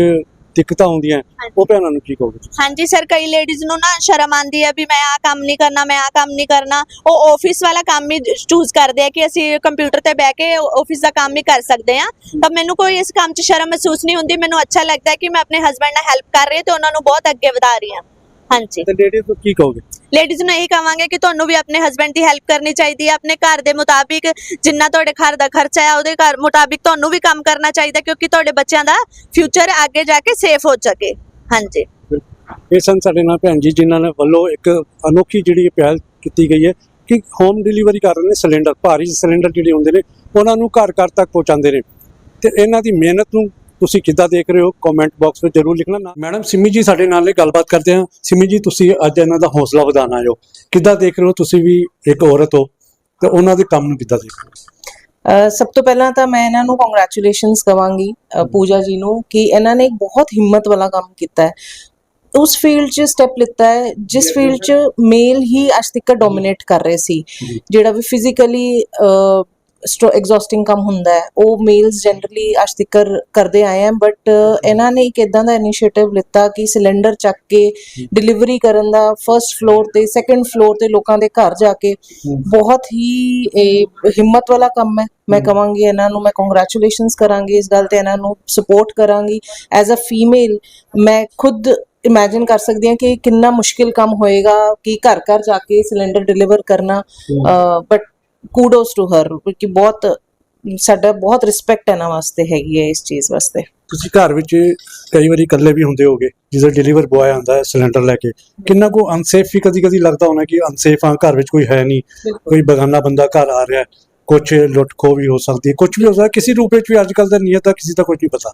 ਦਿੱਕਤਾਂ ਆਉਂਦੀਆਂ ਉਹ ਭੈਣਾਂ ਨੂੰ ਕੀ ਕਹੋਗੇ? ਹਾਂਜੀ ਸਰ ਕਈ ਲੇਡੀਜ਼ ਨੂੰ ਨਾ ਸ਼ਰਮ ਆਂਦੀ ਹੈ ਵੀ ਮੈਂ ਆ ਕੰਮ ਨਹੀਂ ਕਰਨਾ ਮੈਂ ਆ ਕੰਮ ਨਹੀਂ ਕਰਨਾ। ਉਹ ਆਫਿਸ ਵਾਲਾ ਕੰਮ ਹੀ ਚੂਜ਼ ਕਰਦੇ ਆ ਕਿ ਅਸੀਂ ਕੰਪਿਊਟਰ ਤੇ ਬਹਿ ਕੇ ਆਫਿਸ ਦਾ ਕੰਮ ਹੀ ਕਰ ਸਕਦੇ ਆ ਤਾਂ ਮੈਨੂੰ ਕੋਈ ਇਸ ਕੰਮ 'ਚ ਸ਼ਰਮ ਮਹਿਸੂਸ ਨਹੀਂ ਹੁੰਦੀ। ਮੈਨੂੰ ਅੱਛਾ ਲੱਗਦਾ ਕਿ ਮੈਂ ਆਪਣੇ ਹਸਬੰਡ ਨਾਲ ਹੈਲਪ ਕਰ ਰਹੀ ਹਾਂ ਤੇ ਉਹਨਾਂ ਨੂੰ ਬਹੁਤ ਅੱਗੇ ਵਧਾ ਰਹੀ ਹਾਂ। ਹਾਂਜੀ। ਤੇ ਲੇਡੀਜ਼ ਨੂੰ ਕੀ ਕਹੋਗੇ? ਲੇਡੀਜ਼ ਨੂੰ ਇਹੀ ਕਹਾਂਗੇ ਕਿ ਤੁਹਾਨੂੰ ਵੀ ਆਪਣੇ ਹਸਬੰਡ ਦੀ ਹੈਲਪ ਕਰਨੀ ਚਾਹੀਦੀ ਹੈ, ਆਪਣੇ ਘਰ ਦੇ ਮੁਤਾਬਿਕ ਜਿੰਨਾ ਤੁਹਾਡੇ ਘਰ ਦਾ ਖਰਚਾ ਹੈ, ਉਹਦੇ ਘਰ ਮੁਤਾਬਿਕ ਤੁਹਾਨੂੰ ਵੀ ਕੰਮ ਕਰਨਾ ਚਾਹੀਦਾ ਕਿਉਂਕਿ ਤੁਹਾਡੇ ਬੱਚਿਆਂ ਦਾ ਫਿਊਚਰ ਅੱਗੇ ਜਾ ਕੇ ਸੇਫ ਹੋ ਸਕੇ। ਹਾਂਜੀ। ਇਹ ਸਨ ਸਾਡੇ ਨਾਲ ਭੈਣ ਜੀ, ਜਿਨ੍ਹਾਂ ਨੇ ਵੱਲੋਂ ਇੱਕ ਅਨੋਖੀ ਜਿਹੜੀ ਪਹਿਲ ਕੀਤੀ ਗਈ ਹੈ ਕਿ ਹੋਮ ਡਿਲੀਵਰੀ ਕਰ ਰਹੇ ਨੇ ਸਿਲੰਡਰ ਭਾਰੀ ਸਿਲੰਡਰ ਜਿਹੜੇ ਹੁੰਦੇ ਨੇ, ਉਹਨਾਂ ਨੂੰ ਘਰ ਘਰ ਤੱਕ ਪਹੁੰਚਾਉਂਦੇ ਨੇ। ਤੇ ਇਹਨਾਂ ਦੀ ਮਿਹਨਤ ਨੂੰ ਤੁਸੀਂ ਕਿੱਦਾਂ ਦੇਖ ਰਹੇ ਹੋ ਕਮੈਂਟ ਬਾਕਸ ਵਿੱਚ ਜ਼ਰੂਰ ਲਿਖਣਾ ਨਾ ਮੈਡਮ ਸਿਮੀ ਜੀ ਸਾਡੇ ਨਾਲ ਇਹ ਗੱਲਬਾਤ ਕਰਦੇ ਹਾਂ। ਸਿਮੀ ਜੀ ਤੁਸੀਂ ਅੱਜ ਇਹਨਾਂ ਦਾ ਹੌਸਲਾ ਆਏ ਹੋ। ਕਿੱਦਾਂ ਦੇਖ ਰਹੇ ਹੋ ਤੁਸੀਂ ਵੀ ਇੱਕ ਔਰਤ ਹੋ? ਤੇ ਉਹਨਾਂ ਦੇ ਕੰਮ ਨੂੰ ਕਿੱਦਾਂ ਦੇਖ ਰਹੇ ਹੋ? ਸਭ ਤੋਂ ਪਹਿਲਾਂ ਤਾਂ ਮੈਂ ਇਹਨਾਂ ਨੂੰ ਕੰਗ੍ਰੈਚੁਲੇਸ਼ਨਸ ਕਵਾਂਗੀ ਪੂਜਾ ਜੀ ਨੂੰ ਕਿ ਇਹਨਾਂ ਨੇ ਇੱਕ ਬਹੁਤ ਹਿੰਮਤ ਵਾਲਾ ਕੰਮ ਕੀਤਾ ਹੈ। ਉਸ ਫੀਲਡ 'ਚ ਸਟੈਪ ਲਿੱਤਾ ਹੈ ਜਿਸ ਫੀਲਡ 'ਚ ਮੇਲ ਹੀ ਅੱਜ ਤੱਕ ਡੋਮਿਨੇਟ ਕਰ ਰਹੇ ਸੀ ਜੀ। ਜਿਹੜਾ ਵੀ ਫਿਜ਼ੀਕਲੀ ਐਗਜ਼ੌਸਟਿੰਗ ਕੰਮ ਹੁੰਦਾ ਹੈ। ਉਹ ਮੇਲਸ ਜਨਰਲੀ ਅੱਜ ਤੱਕ ਕਰਦੇ ਆਏ ਆ ਬਟ ਇਹਨਾਂ ਨੇ ਇੱਕ ਇਦਾਂ ਦਾ ਇਨੀਸ਼ੀਏਟਿਵ ਲਿੱਤਾ ਕਿ ਸਿਲੰਡਰ ਚੱਕ ਕੇ ਡਿਲੀਵਰੀ ਕਰਨ ਦਾ ਫਰਸਟ ਫਲੋਰ ਤੇ ਸੈਕੰਡ ਫਲੋਰ ਤੇ ਲੋਕਾਂ ਦੇ ਘਰ ਜਾ ਕੇ ਬਹੁਤ ਹੀ ਹਿੰਮਤ ਵਾਲਾ ਕੰਮ ਹੈ। ਮੈਂ ਕਵਾਂਗੀ ਇਹਨਾਂ ਨੂੰ ਮੈਂ ਕੰਗ੍ਰੈਚੁਲੇਸ਼ਨਸ ਕਰਾਂਗੀ ਇਸ ਗੱਲ ਤੇ ਇਹਨਾਂ ਨੂੰ ਸਪੋਰਟ ਕਰਾਂਗੀ। ਐਜ਼ ਅ ਫੀਮੇਲ ਮੈਂ ਖੁਦ ਇਮੇਜਿਨ ਕਰ ਸਕਦੀ ਹਾਂ ਕਿ ਕਿੰਨਾ ਮੁਸ਼ਕਿਲ ਕੰਮ ਹੋਏਗਾ ਕਿ ਘਰ ਘਰ ਜਾ ਕੇ ਸਿਲੰਡਰ ਡਿਲੀਵਰ ਕਰਨਾ। ਬਟ ਕੂਡੋਸ ਟੂ ਹਰ ਕਿ ਬਹੁਤ ਸਾਡਾ ਬਹੁਤ ਰਿਸਪੈਕਟ ਇਹਨਾਂ ਵਾਸਤੇ ਹੈਗੀ ਹੈ ਇਸ ਚੀਜ਼ ਵਾਸਤੇ। ਤੁਸੀਂ ਘਰ ਵਿੱਚ ਕਈ ਵਾਰੀ ਇਕੱਲੇ ਵੀ ਹੁੰਦੇ ਹੋਗੇ ਜਦੋਂ ਡਿਲੀਵਰ ਬੁਆਏ ਆਉਂਦਾ ਹੈ ਸਿਲੰਡਰ ਲੈ ਕੇ। ਕਿੰਨਾ ਕੋ ਅਨਸੇਫ ਵੀ ਕਦੀ ਕਦੀ ਲੱਗਦਾ ਹੋਣਾ ਕਿ ਅਨਸੇਫ ਆ ਘਰ ਵਿੱਚ ਕੋਈ ਹੈ ਨਹੀਂ ਕੋਈ ਬਗਾਨਾ ਬੰਦਾ ਘਰ ਆ ਰਿਹਾ ਹੈ। ਕੁਝ ਲੁੱਟ ਖੋ ਵੀ ਹੋ ਸਕਦੀ ਹੈ ਕੁਝ ਵੀ ਹੋ ਸਕਦਾ ਕਿਸੇ ਰੂਪ ਵਿੱਚ ਵੀ ਅੱਜ ਕੱਲ ਦਾ ਨੀਅਤ ਦਾ ਕਿਸੇ ਦਾ ਕੁਝ ਨਹੀਂ ਪਤਾ।